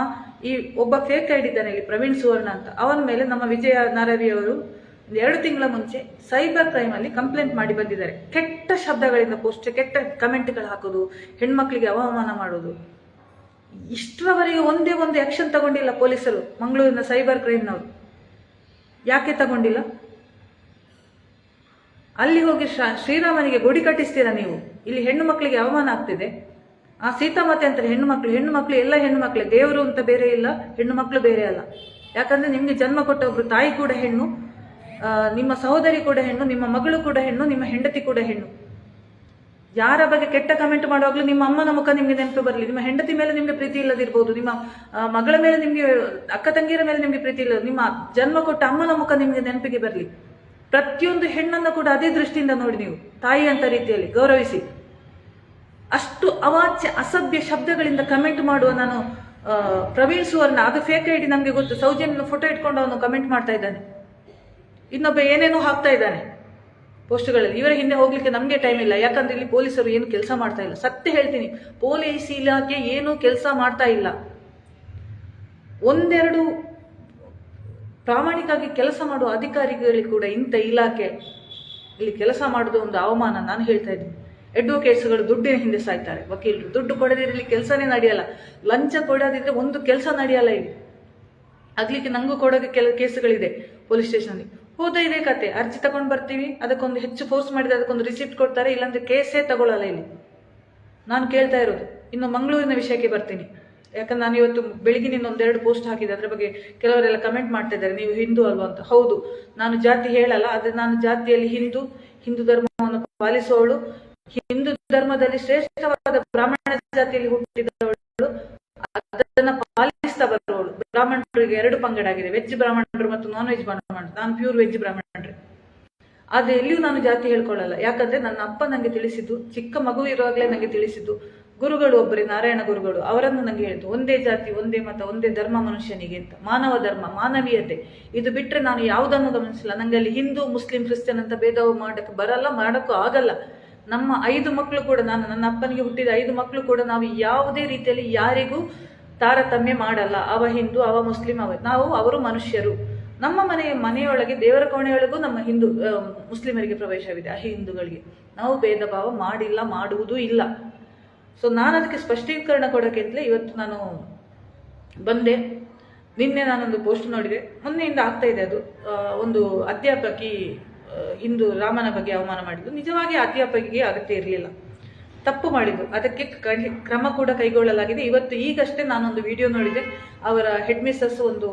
ಈ ಒಬ್ಬ ಫೇಕ್ ಐಡ್ ಇದ್ದಾನೆ, ಇಲ್ಲಿ ಪ್ರವೀಣ್ ಸುವರ್ಣ ಅಂತ. ಅವನ ಮೇಲೆ ನಮ್ಮ ವಿಜಯ ನಾರವಿ ಅವರು ಒಂದು ಎರಡು ತಿಂಗಳ ಮುಂಚೆ ಸೈಬರ್ ಕ್ರೈಮ್ ಅಲ್ಲಿ ಕಂಪ್ಲೇಂಟ್ ಮಾಡಿ ಬಂದಿದ್ದಾರೆ. ಕೆಟ್ಟ ಶಬ್ದಗಳಿಂದ ಪೋಸ್ಟ್, ಕೆಟ್ಟ ಕಮೆಂಟ್ಗಳು ಹಾಕೋದು, ಹೆಣ್ಮಕ್ಳಿಗೆ ಅವಮಾನ ಮಾಡೋದು. ಇಷ್ಟರವರೆಗೆ ಒಂದೇ ಒಂದು ಆಕ್ಷನ್ ತಗೊಂಡಿಲ್ಲ ಪೊಲೀಸರು, ಮಂಗಳೂರಿನ ಸೈಬರ್ ಕ್ರೈಮ್ನವರು. ಯಾಕೆ ತಗೊಂಡಿಲ್ಲ? ಅಲ್ಲಿ ಹೋಗಿ ಶ್ರ- ಶ್ರೀರಾಮನಿಗೆ ಗುಡಿ ಕಟ್ಟಿಸ್ತೀರಾ ನೀವು? ಇಲ್ಲಿ ಹೆಣ್ಣು ಮಕ್ಕಳಿಗೆ ಅವಮಾನ ಆಗ್ತಿದೆ. ಆ ಸೀತಾಮಾತೆ ಅಂತಾರೆ ಹೆಣ್ಣು ಮಕ್ಕಳು ಹೆಣ್ಣು ಮಕ್ಕಳು ಎಲ್ಲ ಹೆಣ್ಣು ಮಕ್ಕಳೇ ದೇವರು ಅಂತ ಬೇರೆ ಇಲ್ಲ ಹೆಣ್ಣು ಮಕ್ಕಳು ಬೇರೆ ಅಲ್ಲ. ಯಾಕಂದ್ರೆ ನಿಮಗೆ ಜನ್ಮ ಕೊಟ್ಟ ಒಬ್ರು ತಾಯಿ ಕೂಡ ಹೆಣ್ಣು ನಿಮ್ಮ ಸಹೋದರಿ ಕೂಡ ಹೆಣ್ಣು, ನಿಮ್ಮ ಮಗಳು ಕೂಡ ಹೆಣ್ಣು, ನಿಮ್ಮ ಹೆಂಡತಿ ಕೂಡ ಹೆಣ್ಣು. ಯಾರ ಬಗ್ಗೆ ಕೆಟ್ಟ ಕಮೆಂಟ್ ಮಾಡುವಾಗಲೂ ನಿಮ್ಮ ಅಮ್ಮನ ಮುಖ ನಿಮಗೆ ನೆನಪು ಬರಲಿ ನಿಮ್ಮ ಹೆಂಡತಿ ಮೇಲೆ ನಿಮಗೆ ಪ್ರೀತಿ ಇಲ್ಲದಿರ್ಬೋದು. ನಿಮ್ಮ ಮಗಳ ಮೇಲೆ ನಿಮಗೆ, ಅಕ್ಕ ತಂಗಿಯರ ಮೇಲೆ ನಿಮಗೆ ಪ್ರೀತಿ ಇಲ್ಲ. ನಿಮ್ಮ ಜನ್ಮ ಕೊಟ್ಟ ಅಮ್ಮನ ಮುಖ ನಿಮಗೆ ನೆನಪಿಗೆ ಬರಲಿ. ಪ್ರತಿಯೊಂದು ಹೆಣ್ಣನ್ನು ಕೂಡ ಅದೇ ದೃಷ್ಟಿಯಿಂದ ನೋಡಿ ನೀವು, ತಾಯಿ ಅಂತ ರೀತಿಯಲ್ಲಿ ಗೌರವಿಸಿ. ಅಷ್ಟು ಅವಾಚ್ಯ, ಅಸಭ್ಯ ಶಬ್ದಗಳಿಂದ ಕಮೆಂಟ್ ಮಾಡುವ ನಾನು ಪ್ರವೀಣ್ ಸುವರ್ಣ ಅದು ಫೇಕ್ ಐಡಿ ನಮಗೆ ಗೊತ್ತು. ಸೌಜನ್ಯ ಫೋಟೋ ಇಟ್ಕೊಂಡು ಅವನು ಕಮೆಂಟ್ ಮಾಡ್ತಾ ಇದ್ದಾನೆ. ಇನ್ನೊಬ್ಬ ಏನೇನೋ ಹಾಕ್ತಾ ಇದ್ದಾನೆ ಪೋಸ್ಟ್ಗಳಲ್ಲಿ. ಇವರ ಹಿಂದೆ ಹೋಗ್ಲಿಕ್ಕೆ ನಮಗೆ ಟೈಮ್ ಇಲ್ಲ. ಯಾಕಂದ್ರೆ ಇಲ್ಲಿ ಪೊಲೀಸರು ಏನು ಕೆಲಸ ಮಾಡ್ತಾ ಇಲ್ಲ. ಸತ್ಯ ಹೇಳ್ತೀನಿ. ಪೊಲೀಸ್ ಇಲಾಖೆ ಏನು ಕೆಲಸ ಮಾಡ್ತಾ ಇಲ್ಲ. ಒಂದೆರಡು ಪ್ರಾಮಾಣಿಕವಾಗಿ ಕೆಲಸ ಮಾಡುವ ಅಧಿಕಾರಿಗಳಿಗೆ ಕೂಡ ಇಂಥ ಇಲಾಖೆ ಇಲ್ಲಿ ಕೆಲಸ ಮಾಡೋದು ಒಂದು ಅವಮಾನ ನಾನು ಹೇಳ್ತಾ ಇದ್ದೀನಿ. ಅಡ್ವೊಕೇಟ್ಸ್ಗಳು ದುಡ್ಡಿನ ಹಿಂದೆ ಸಾಯ್ತಾರೆ. ವಕೀಲರು, ದುಡ್ಡು ಕೊಡದಿರಲಿ, ಕೆಲಸನೇ ನಡೆಯಲ್ಲ. ಲಂಚ ಕೊಡೋದಿದ್ರೆ ಒಂದು ಕೆಲಸ ನಡೆಯಲ್ಲ ಇಲ್ಲಿ. ಆಗ್ಲಿಕ್ಕೆ ನಂಗೂ ಕೊಡೋಕೆ ಕೆಲ ಕೇಸ್ಗಳಿದೆ ಪೊಲೀಸ್ ಸ್ಟೇಷನ್ಲಿ ಹೋದ, ಇದೇ ಕತೆ. ಅರ್ಜಿ ತಗೊಂಡು ಬರ್ತೀವಿ. ಅದಕ್ಕೊಂದು ಹೆಚ್ಚು ಫೋರ್ಸ್ ಮಾಡಿದ್ರೆ ಅದಕ್ಕೊಂದು ರಿಸಿಪ್ಟ್ ಕೊಡ್ತಾರೆ, ಇಲ್ಲಾಂದ್ರೆ ಕೇಸೇ ತಗೊಳ್ಳಲ್ಲ ಇಲ್ಲಿ. ನಾನು ಕೇಳ್ತಾ ಇರೋದು. ಇನ್ನು ಮಂಗಳೂರಿನ ವಿಷಯಕ್ಕೆ ಬರ್ತೀನಿ. ಯಾಕಂದ್ರೆ ನಾನು ಇವತ್ತು ಬೆಳಿಗ್ಗಿನಿಂದ ಒಂದೆರಡು ಪೋಸ್ಟ್ ಹಾಕಿದೆ. ಅದ್ರ ಬಗ್ಗೆ ಕೆಲವರೆಲ್ಲ ಕಮೆಂಟ್ ಮಾಡ್ತಾ ಇದ್ದಾರೆ. ನೀವು ಹಿಂದೂ ಅಲ್ವಾ ಅಂತ. ಹೌದು, ನಾನು ಜಾತಿ ಹೇಳಲ್ಲ, ಆದ್ರೆ ನಾನು ಜಾತಿಯಲ್ಲಿ ಹಿಂದೂ ಹಿಂದೂ ಧರ್ಮವನ್ನು ಪಾಲಿಸುವವಳು. ಹಿಂದೂ ಧರ್ಮದಲ್ಲಿ ಶ್ರೇಷ್ಠವಾದ ಬ್ರಾಹ್ಮಣ ಜಾತಿಯಲ್ಲಿ ಹುಟ್ಟಿದವಳು. ಅದನ್ನ ಬರುವವಳು ಬ್ರಾಹ್ಮಣರಿಗೆ ಎರಡು ಪಂಗಡ ಆಗಿದೆ ವೆಜ್ ಬ್ರಾಹ್ಮಣರು ಮತ್ತು ನಾನ್ ವೆಜ್ ಬ್ರಾಹ್ಮಣರು. ನಾನು ಪ್ಯೂರ್ ವೆಜ್ ಬ್ರಾಹ್ಮಣರೇ ಆದ್ರೆ ಎಲ್ಲಿಯೂ ನಾನು ಜಾತಿ ಹೇಳ್ಕೊಳ್ಳಲ್ಲ. ಯಾಕಂದ್ರೆ ನನ್ನ ಅಪ್ಪ ನನಗೆ ತಿಳಿಸಿದ್ದು, ಚಿಕ್ಕ ಮಗು ಇರುವಾಗಲೇ ನನಗೆ ತಿಳಿಸಿದ್ದು, ಗುರುಗಳು ಒಬ್ಬರೇ, ನಾರಾಯಣ ಗುರುಗಳು, ಅವರನ್ನು ನನಗೆ ಹೇಳ್ತು, ಒಂದೇ ಜಾತಿ, ಒಂದೇ ಮತ, ಒಂದೇ ಧರ್ಮ ಮನುಷ್ಯನಿಗೆ ಅಂತ. ಮಾನವ ಧರ್ಮ, ಮಾನವೀಯತೆ. ಇದು ಬಿಟ್ರೆ ನಾನು ಯಾವುದನ್ನು ಗಮನಿಸಿಲ್ಲ. ನಂಗೆ ಅಲ್ಲಿ ಹಿಂದೂ, ಮುಸ್ಲಿಂ, ಕ್ರಿಶ್ಚಿಯನ್ ಅಂತ ಭೇದ ಮಾಡಕ್ಕೆ ಬರಲ್ಲ, ಮಾಡಕ್ಕೂ ಆಗಲ್ಲ. ನಮ್ಮ ಐದು ಮಕ್ಕಳು ಕೂಡ, ನಾನು ನನ್ನ ಅಪ್ಪನಿಗೆ ಹುಟ್ಟಿದ ಐದು ಮಕ್ಕಳು ಕೂಡ ನಾವು ಯಾವುದೇ ರೀತಿಯಲ್ಲಿ ಯಾರಿಗೂ ತಾರತಮ್ಯ ಮಾಡಲ್ಲ. ಅವ ಹಿಂದೂ, ಅವ ಮುಸ್ಲಿಂ, ಅವ ನಾವು ಅವರು ಮನುಷ್ಯರು. ನಮ್ಮ ಮನೆಯ ಮನೆಯೊಳಗೆ, ದೇವರ ಕೋಣೆಯೊಳಗೂ ನಮ್ಮ ಹಿಂದೂ ಮುಸ್ಲಿಮರಿಗೆ ಪ್ರವೇಶವಿದೆ ಆ ಹಿಂದೂಗಳಿಗೆ. ನಾವು ಭೇದ ಭಾವ ಮಾಡಿಲ್ಲ, ಮಾಡುವುದೂ ಇಲ್ಲ. ಸೊ ನಾನು ಅದಕ್ಕೆ ಸ್ಪಷ್ಟೀಕರಣ ಕೊಡೋಕೆ ಅಂತಲೇ ಇವತ್ತು ನಾನು ಬಂದೆ. ನಿನ್ನೆ ನಾನೊಂದು ಪೋಸ್ಟ್ ನೋಡಿದೆ. ಮೊನ್ನೆಯಿಂದ ಆಗ್ತಾ ಇದೆ ಅದು. ಒಂದು ಅಧ್ಯಾಪಕಿ ಹಿಂದೂ ರಾಮನ ಬಗ್ಗೆ ಅವಮಾನ ಮಾಡಿದ್ದು. ನಿಜವಾಗಿ ಅಧ್ಯಾಪಕಿಗೆ ಅಗತ್ಯ ಇರಲಿಲ್ಲ. ತಪ್ಪು ಮಾಡಿದ್ದು. ಅದಕ್ಕೆ ಕ್ರಮ ಕೂಡ ಕೈಗೊಳ್ಳಲಾಗಿದೆ. ಇವತ್ತು ಈಗಷ್ಟೇ ನಾನೊಂದು ವಿಡಿಯೋ ನೋಡಿದೆ. ಅವರ ಹೆಡ್ ಮಿಸ್ಸಸ್ ಒಂದು,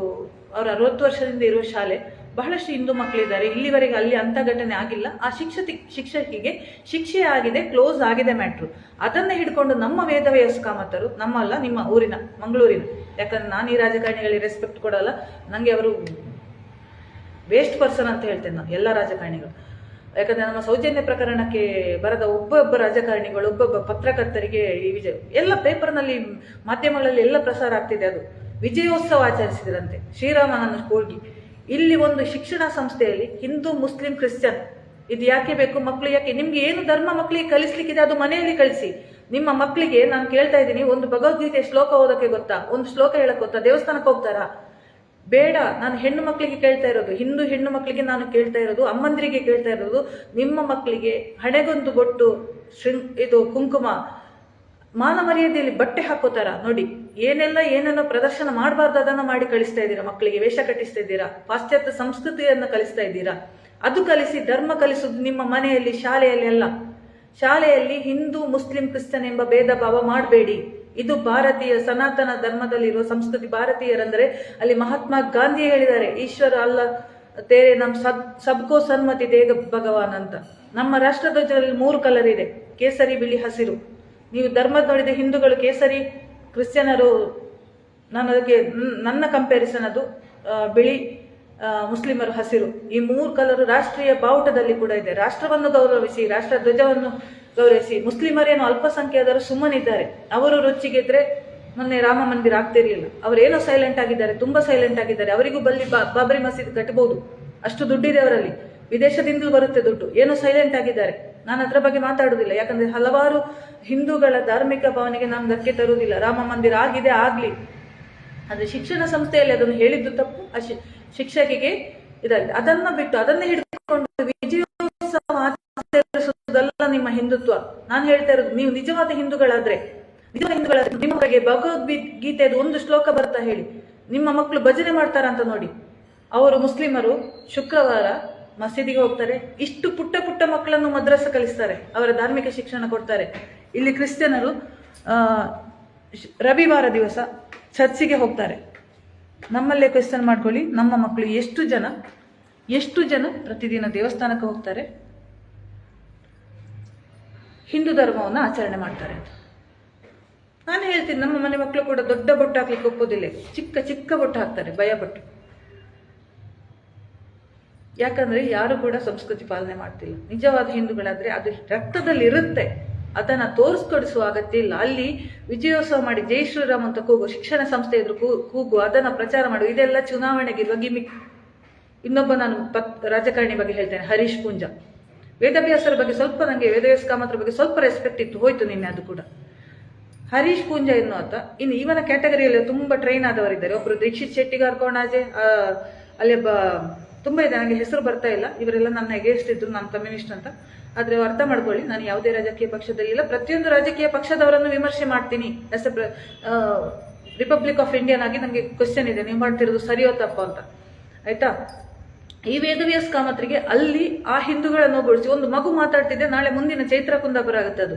ಅವರ ಅರವತ್ತು ವರ್ಷದಿಂದ ಇರುವ ಶಾಲೆ. ಬಹಳಷ್ಟು ಹಿಂದೂ ಮಕ್ಕಳಿದ್ದಾರೆ ಇಲ್ಲಿವರೆಗೆ ಅಲ್ಲಿ ಅಂತ ಘಟನೆ ಆಗಿಲ್ಲ. ಆ ಶಿಕ್ಷತಿ, ಶಿಕ್ಷಕಿಗೆ ಶಿಕ್ಷೆ ಆಗಿದೆ ಕ್ಲೋಸ್ ಆಗಿದೆ ಮ್ಯಾಟ್ರು ಅದನ್ನ ಹಿಡ್ಕೊಂಡು ನಮ್ಮ ವೇದ ನಮ್ಮ ಅಲ್ಲ, ನಿಮ್ಮ ಊರಿನ, ಮಂಗಳೂರಿನ. ಯಾಕಂದ್ರೆ ನಾನು ಈ ರಾಜಕಾರಣಿಗಳಿಗೆ ರೆಸ್ಪೆಕ್ಟ್ ಕೊಡಲ್ಲ. ನನಗೆ ಅವರು ವೇಸ್ಟ್ ಪರ್ಸನ್ ಅಂತ ಹೇಳ್ತೇನೆ ನಾನು, ಎಲ್ಲ ರಾಜಕಾರಣಿಗಳು. ಯಾಕಂದ್ರೆ ನಮ್ಮ ಸೌಜನ್ಯ ಪ್ರಕರಣಕ್ಕೆ ಬರದ ಒಬ್ಬೊಬ್ಬ ರಾಜಕಾರಣಿಗಳು, ಒಬ್ಬೊಬ್ಬ ಪತ್ರಕರ್ತರಿಗೆ ಈ ವಿಜಯ, ಎಲ್ಲ ಪೇಪರ್ನಲ್ಲಿ, ಮಾಧ್ಯಮಗಳಲ್ಲಿ ಎಲ್ಲ ಪ್ರಸಾರ ಆಗ್ತಿದೆ ಅದು. ವಿಜಯೋತ್ಸವ ಆಚರಿಸಿದ್ರಂತೆ ಶ್ರೀರಾಮನನ್ನು ಹೋಗಿ ಇಲ್ಲಿ ಒಂದು ಶಿಕ್ಷಣ ಸಂಸ್ಥೆಯಲ್ಲಿ ಹಿಂದೂ, ಮುಸ್ಲಿಂ, ಕ್ರಿಶ್ಚಿಯನ್, ಇದು ಯಾಕೆ ಬೇಕು ಮಕ್ಕಳು ಯಾಕೆ? ನಿಮ್ಗೆ ಏನು ಧರ್ಮ ಮಕ್ಕಳಿಗೆ ಕಲಿಸ್ಲಿಕ್ಕಿದೆ ಅದು ಮನೆಯಲ್ಲಿ ಕಳಿಸಿ. ನಿಮ್ಮ ಮಕ್ಕಳಿಗೆ ನಾನು ಕೇಳ್ತಾ ಇದ್ದೀನಿ, ಒಂದು ಭಗವದ್ಗೀತೆ ಶ್ಲೋಕ ಓದಕ್ಕೆ ಗೊತ್ತಾ? ಒಂದು ಶ್ಲೋಕ ಹೇಳಕ್ ಗೊತ್ತಾ? ದೇವಸ್ಥಾನಕ್ಕೆ ಹೋಗ್ತಾರಾ? ಬೇಡ, ನಾನು ಹೆಣ್ಣು ಮಕ್ಕಳಿಗೆ ಕೇಳ್ತಾ ಇರೋದು. ಹಿಂದೂ ಹೆಣ್ಣು ಮಕ್ಕಳಿಗೆ ನಾನು ಕೇಳ್ತಾ ಇರೋದು, ಅಮ್ಮಂದಿರಿಗೆ ಕೇಳ್ತಾ ಇರೋದು, ನಿಮ್ಮ ಮಕ್ಕಳಿಗೆ ಹಣೆಗೊಂದು ಬೊಟ್ಟು ಶೃಂಗ್, ಇದು ಕುಂಕುಮ, ಮಾನ ಮರ್ಯಾದೆಯಲ್ಲಿ ಬಟ್ಟೆ ಹಾಕೋತಾರ, ನೋಡಿ. ಏನೆಲ್ಲ ಏನೆಲ್ಲ ಪ್ರದರ್ಶನ ಮಾಡಬಾರ್ದು ಅದನ್ನು ಮಾಡಿ ಕಳಿಸ್ತಾ ಇದ್ದೀರಾ? ಮಕ್ಕಳಿಗೆ ವೇಷ ಕಟ್ಟಿಸ್ತಾ ಇದ್ದೀರಾ? ಪಾಶ್ಚಾತ್ಯ ಸಂಸ್ಕೃತಿಯನ್ನು ಕಲಿಸ್ತಾ ಇದ್ದೀರಾ? ಅದು ಕಲಿಸಿ, ಧರ್ಮ ಕಲಿಸೋದು ನಿಮ್ಮ ಮನೆಯಲ್ಲಿ, ಶಾಲೆಯಲ್ಲಿ ಅಲ್ಲ. ಶಾಲೆಯಲ್ಲಿ ಹಿಂದೂ, ಮುಸ್ಲಿಂ, ಕ್ರಿಶ್ಚಿಯನ್ ಎಂಬ ಭೇದ ಭಾವ ಮಾಡಬೇಡಿ. ಇದು ಭಾರತೀಯ ಸನಾತನ ಧರ್ಮದಲ್ಲಿರುವ ಸಂಸ್ಕೃತಿ. ಭಾರತೀಯರೆಂದರೆ ಅಲ್ಲಿ ಮಹಾತ್ಮ ಗಾಂಧಿ ಹೇಳಿದ್ದಾರೆ, ಈಶ್ವರ ಅಲ್ಲ, ತೇರೆ ನಮ್ ಸಬ್, ಸಬ್ಕೋ ಸನ್ಮತಿ ದೇಗ ಭಗವಾನ್ ಅಂತ. ನಮ್ಮ ರಾಷ್ಟ್ರಧ್ವಜದಲ್ಲಿ ಮೂರು ಕಲರ್ ಇದೆ, ಕೇಸರಿ, ಬಿಳಿ, ಹಸಿರು. ನೀವು ಧರ್ಮದ ನೋಡಿದ ಹಿಂದೂಗಳು ಕೇಸರಿ, ಕ್ರಿಶ್ಚಿಯನರು, ನಾನು ಅದಕ್ಕೆ ನನ್ನ ಕಂಪ್ಯಾರಿಸನ್ ಅದು ಬಿಳಿ ಮುಸ್ಲಿಮರು, ಹಸಿರು. ಈ ಮೂರು ಕಲರ್ ರಾಷ್ಟ್ರೀಯ ಬಾವುಟದಲ್ಲಿ ಕೂಡ ಇದೆ. ರಾಷ್ಟ್ರವನ್ನು ಗೌರವಿಸಿ ರಾಷ್ಟ್ರ ಧ್ವಜವನ್ನು ಗೌರವಿಸಿ. ಮುಸ್ಲಿಮರೇನು ಅಲ್ಪಸಂಖ್ಯಾತರು ಸುಮ್ಮನಿದ್ದಾರೆ. ಅವರು ರುಚಿಗೆದ್ರೆ ಮೊನ್ನೆ ರಾಮ ಮಂದಿರ ಆಗ್ತಿರ್ಲಿಲ್ಲ. ಅವರೇನೋ ಸೈಲೆಂಟ್ ಆಗಿದ್ದಾರೆ, ತುಂಬಾ ಸೈಲೆಂಟ್ ಆಗಿದ್ದಾರೆ. ಅವರಿಗೂ ಬಲ್ಲಿ ಬಾಬರಿ ಮಸೀದಿ ಕಟ್ಟಬಹುದು ಅಷ್ಟು ದುಡ್ಡಿದೆ ಅವರಲ್ಲಿ. ವಿದೇಶದಿಂದಲೂ ಬರುತ್ತೆ ದುಡ್ಡು. ಏನೋ ಸೈಲೆಂಟ್ ಆಗಿದ್ದಾರೆ. ನಾನು ಅದರ ಬಗ್ಗೆ ಮಾತಾಡುವುದಿಲ್ಲ ಯಾಕಂದ್ರೆ ಹಲವಾರು ಹಿಂದೂಗಳ ಧಾರ್ಮಿಕ ಭಾವನೆಗೆ ನಾನು ಧಕ್ಕೆ ತರುವುದಿಲ್ಲ. ರಾಮ ಮಂದಿರ ಆಗಿದೆ, ಆಗ್ಲಿ. ಆದ್ರೆ ಶಿಕ್ಷಣ ಸಂಸ್ಥೆಯಲ್ಲಿ ಅದನ್ನು ಹೇಳಿದ್ದು ತಪ್ಪು. ಆ ಶಿಕ್ಷಕಿಗೆ ಇದಾಗಿದೆ. ಅದನ್ನ ಬಿಟ್ಟು, ಅದನ್ನ ಹಿಡಿದುಕೊಂಡು ನಿಮ್ಮ ಹಿಂದುತ್ವ. ನಾನು ಹೇಳ್ತಾ ಇರೋದು, ನೀವು ನಿಜವಾದ ಹಿಂದೂಗಳಾದ್ರೆ ನಿಜವಾದ ಹಿಂದೂಗಳಾದ್ರೆ ನಿಮ್ಮ ಬಗ್ಗೆ ಭಗವದ್ಗೀತೆದು ಒಂದು ಶ್ಲೋಕ ಬರ್ತಾ ಹೇಳಿ. ನಿಮ್ಮ ಮಕ್ಕಳು ಭಜನೆ ಮಾಡ್ತಾರ ಅಂತ ನೋಡಿ. ಅವರು ಮುಸ್ಲಿಮರು, ಶುಕ್ರವಾರ ಮಸೀದಿಗೆ ಹೋಗ್ತಾರೆ. ಇಷ್ಟು ಪುಟ್ಟ ಪುಟ್ಟ ಮಕ್ಕಳನ್ನು ಮದ್ರಸ ಕಲಿಸ್ತಾರೆ. ಅವರ ಧಾರ್ಮಿಕ ಶಿಕ್ಷಣ ಕೊಡ್ತಾರೆ. ಇಲ್ಲಿ ಕ್ರಿಶ್ಚಿಯನರು ರವಿವಾರ ದಿವಸ ಚರ್ಚಿಗೆ ಹೋಗ್ತಾರೆ. ನಮ್ಮಲ್ಲೇ ಕ್ವೆಶ್ಚನ್ ಮಾಡ್ಕೊಳ್ಳಿ. ನಮ್ಮ ಮಕ್ಕಳು ಎಷ್ಟು ಜನ ಎಷ್ಟು ಜನ ಪ್ರತಿದಿನ ದೇವಸ್ಥಾನಕ್ಕೆ ಹೋಗ್ತಾರೆ? ಹಿಂದೂ ಧರ್ಮವನ್ನು ಆಚರಣೆ ಮಾಡ್ತಾರೆ. ನಾನು ಹೇಳ್ತೀನಿ, ನಮ್ಮ ಮನೆ ಮಕ್ಕಳು ಕೂಡ ದೊಡ್ಡ ಬೊಟ್ಟು ಹಾಕ್ಲಿಕ್ಕೆ ಒಪ್ಪೋದಿಲ್ಲ. ಚಿಕ್ಕ ಚಿಕ್ಕ ಬೊಟ್ಟು ಹಾಕ್ತಾರೆ ಭಯ ಪಟ್ಟು. ಯಾಕಂದ್ರೆ ಯಾರು ಕೂಡ ಸಂಸ್ಕೃತಿ ಪಾಲನೆ ಮಾಡ್ತಿಲ್ಲ. ನಿಜವಾದ ಹಿಂದೂಗಳಾದ್ರೆ ಅದು ರಕ್ತದಲ್ಲಿ ಇರುತ್ತೆ ಅದನ್ನ ತೋರಿಸ್ಕೊಡಿಸುವ ಅಗತ್ಯ ಇಲ್ಲ. ಅಲ್ಲಿ ವಿಜಯೋತ್ಸವ ಮಾಡಿ ಜೈ ಶ್ರೀರಾಮ್ ಅಂತ ಕೂಗು, ಶಿಕ್ಷಣ ಸಂಸ್ಥೆ ಎದುರು ಕೂಗು, ಅದನ್ನ ಪ್ರಚಾರ ಮಾಡು. ಇದೆಲ್ಲ ಚುನಾವಣೆಗೆ ಇರುವ ಗಿಮಿಕ್ ಇನ್ನೊಬ್ಬ ನಾನು ಪತ್, ರಾಜಕಾರಣಿ ಬಗ್ಗೆ ಹೇಳ್ತೇನೆ, ಹರೀಶ್ ಪೂಂಜ. ವೇದವ್ಯಾಸರ ಬಗ್ಗೆ ಸ್ವಲ್ಪ ನನಗೆ ವೇದವ್ಯಾಸ ಕಾಮತ್ರ ಬಗ್ಗೆ ಸ್ವಲ್ಪ ರೆಸ್ಪೆಕ್ಟ್ ಇತ್ತು, ಹೋಯ್ತು ನಿನ್ನೆ ಅದು ಕೂಡ. ಹರೀಶ್ ಕುಂಜ ಎನ್ನುವ ಆತ ಇನ್ನು ಇವನ ಕ್ಯಾಟಗರಿಯಲ್ಲಿ ತುಂಬಾ ಟ್ರೈನ್ ಆದವರಿದ್ದಾರೆ. ಒಬ್ರು ದೀಕ್ಷಿತ್ ಶೆಟ್ಟಿಗಾರ್ ಕೋಣಾಜೆ ಅಲ್ಲಿ ಒಬ್ಬ ತುಂಬ ಇದೆ ನನಗೆ ಹೆಸರು ಬರ್ತಾ ಇಲ್ಲ. ಇವರೆಲ್ಲ ನನ್ನ ಎಗೇಸ್ಟ್ ಇದ್ರು, ನಾನು ಕಮ್ಯುನಿಸ್ಟ್ ಅಂತ. ಆದ್ರೆ ಅರ್ಥ ಮಾಡ್ಕೊಳ್ಳಿ, ನಾನು ಯಾವುದೇ ರಾಜಕೀಯ ಪಕ್ಷದಲ್ಲಿ ಇಲ್ಲ. ಪ್ರತಿಯೊಂದು ರಾಜಕೀಯ ಪಕ್ಷದವರನ್ನು ವಿಮರ್ಶೆ ಮಾಡ್ತೀನಿ. As a republic of Indian ಆಗಿ ನನಗೆ ಕ್ವಶನ್ ಇದೆ, ನೀವು ಮಾಡ್ತಿರೋದು ಸರಿಯೋ ತಪ್ಪೋ ಅಂತ. ಆಯ್ತಾ? ಈ ವೇದವ್ಯಾಸ ಕಾಮತ್ರಿಗೆ ಅಲ್ಲಿ ಆ ಹಿಂದೂಗಳನ್ನು ಒಗ್ಗೂಡಿಸಿ ಒಂದು ಮಗು ಮಾತಾಡ್ತಿದ್ದೆ, ನಾಳೆ ಮುಂದಿನ ಚೈತ್ರ ಕುಂದಾಪುರ ಆಗುತ್ತೆ ಅದು.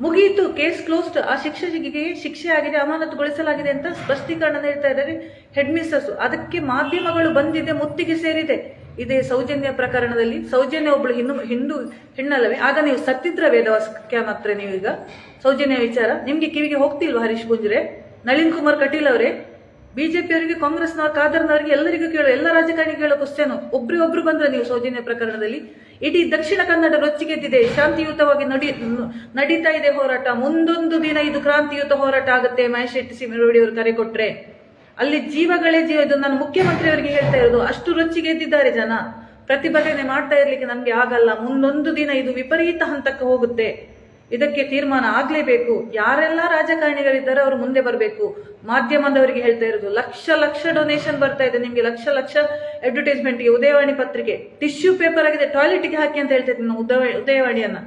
ಮುಗಿಯಿತು, ಕೇಸ್ ಕ್ಲೋಸ್ಡ್. ಆ ಶಿಕ್ಷಕಿಗೆ ಶಿಕ್ಷೆ ಆಗಿದೆ, ಅಮಾನತುಗೊಳಿಸಲಾಗಿದೆ ಅಂತ ಸ್ಪಷ್ಟೀಕರಣ ನೀಡ್ತಾ ಇದ್ದಾರೆ ಹೆಡ್ ಮಿಸ್ಸಸ್ ಅದಕ್ಕೆ ಮಾಧ್ಯಮಗಳು ಬಂದಿದೆ, ಮುತ್ತಿಗೆ ಸೇರಿದೆ. ಇದೇ ಸೌಜನ್ಯ ಪ್ರಕರಣದಲ್ಲಿ. ಸೌಜನ್ಯ ಒಬ್ಬಳು ಹಿಂದೂ ಹಿಂದೂ ಹೆಣ್ಣಲ್ಲವೇ? ಆಗ ನೀವು ಸತ್ತಿದ್ರ ವೇದವಾಸ ಮಾತ್ರ ನೀವೀಗ? ಸೌಜನ್ಯ ವಿಚಾರ. ನಿಮ್ಗೆ ಕಿವಿಗೆ ಹೋಗ್ತಿಲ್ವಾ ಹರೀಶ್ ಗುಂಜ್ರೆ ನಳಿನ್ ಕುಮಾರ್ ಕಟೀಲ್ ಅವರೇ? ಬಿಜೆಪಿ ಅವರಿಗೆ, ಕಾಂಗ್ರೆಸ್ನವ್ರ, ಕಾದರ್ನವರಿಗೆ ಎಲ್ಲರಿಗೂ ಕೇಳೋ, ಎಲ್ಲ ರಾಜಕಾರಣಿ ಕೇಳೋ ಕ್ವಶನ್ ಒಬ್ರು ಒಬ್ರು ಬಂದ್ರೆ ನೀವು ಸೌಜನ್ಯ ಪ್ರಕರಣದಲ್ಲಿ. ಇಡೀ ದಕ್ಷಿಣ ಕನ್ನಡ ರೊಚ್ಚಿಗೆದ್ದಿದೆ ಶಾಂತಿಯುತವಾಗಿ ನಡಿ, ನಡೀತಾ ಇದೆ ಹೋರಾಟ. ಮುಂದೊಂದು ದಿನ ಇದು ಕ್ರಾಂತಿಯುತ ಹೋರಾಟ ಆಗುತ್ತೆ. ಮಹೇಶ್ ಶೆಟ್ಟಿ ಸಿಮಿರೋಡಿ ಅವರು ಕರೆ ಕೊಟ್ರೆ. ಅಲ್ಲಿ ಜೀವಗಳೇ ಜೀವ. ಇದು ನಾನು ಮುಖ್ಯಮಂತ್ರಿಯವರಿಗೆ ಹೇಳ್ತಾ ಇರೋದು. ಅಷ್ಟು ರೊಚ್ಚಿಗೆದ್ದಿದ್ದಾರೆ ಜನ. ಪ್ರತಿಭಟನೆ ಮಾಡ್ತಾ ಇರ್ಲಿಕ್ಕೆ ನಮ್ಗೆ ಆಗಲ್ಲ. ಮುಂದೊಂದು ದಿನ ಇದು ವಿಪರೀತ ಹಂತಕ್ಕೆ ಹೋಗುತ್ತೆ. ಇದಕ್ಕೆ ತೀರ್ಮಾನ ಆಗಲೇಬೇಕು. ಯಾರೆಲ್ಲ ರಾಜಕಾರಣಿಗಳಿದ್ದಾರೆ ಅವರು ಮುಂದೆ ಬರಬೇಕು. ಮಾಧ್ಯಮದವರಿಗೆ ಹೇಳ್ತಾ ಇರೋದು, ಲಕ್ಷ ಲಕ್ಷ ಡೊನೇಷನ್ ಬರ್ತಾ ಇದೆ ನಿಮಗೆ, ಲಕ್ಷ ಲಕ್ಷ ಅಡ್ವರ್ಟೈಸ್ಮೆಂಟ್ಗೆ ಉದಯವಾಣಿ ಪತ್ರಿಕೆ ಟಿಶ್ಯೂ ಪೇಪರ್ ಆಗಿದೆ ಟಾಯ್ಲೆಟ್ಗೆ ಹಾಕಿ ಅಂತ ಹೇಳ್ತಾ ಇದ್ದೀನಿ ಉದಯ ಉದಯವಾಣಿಯನ್ನ.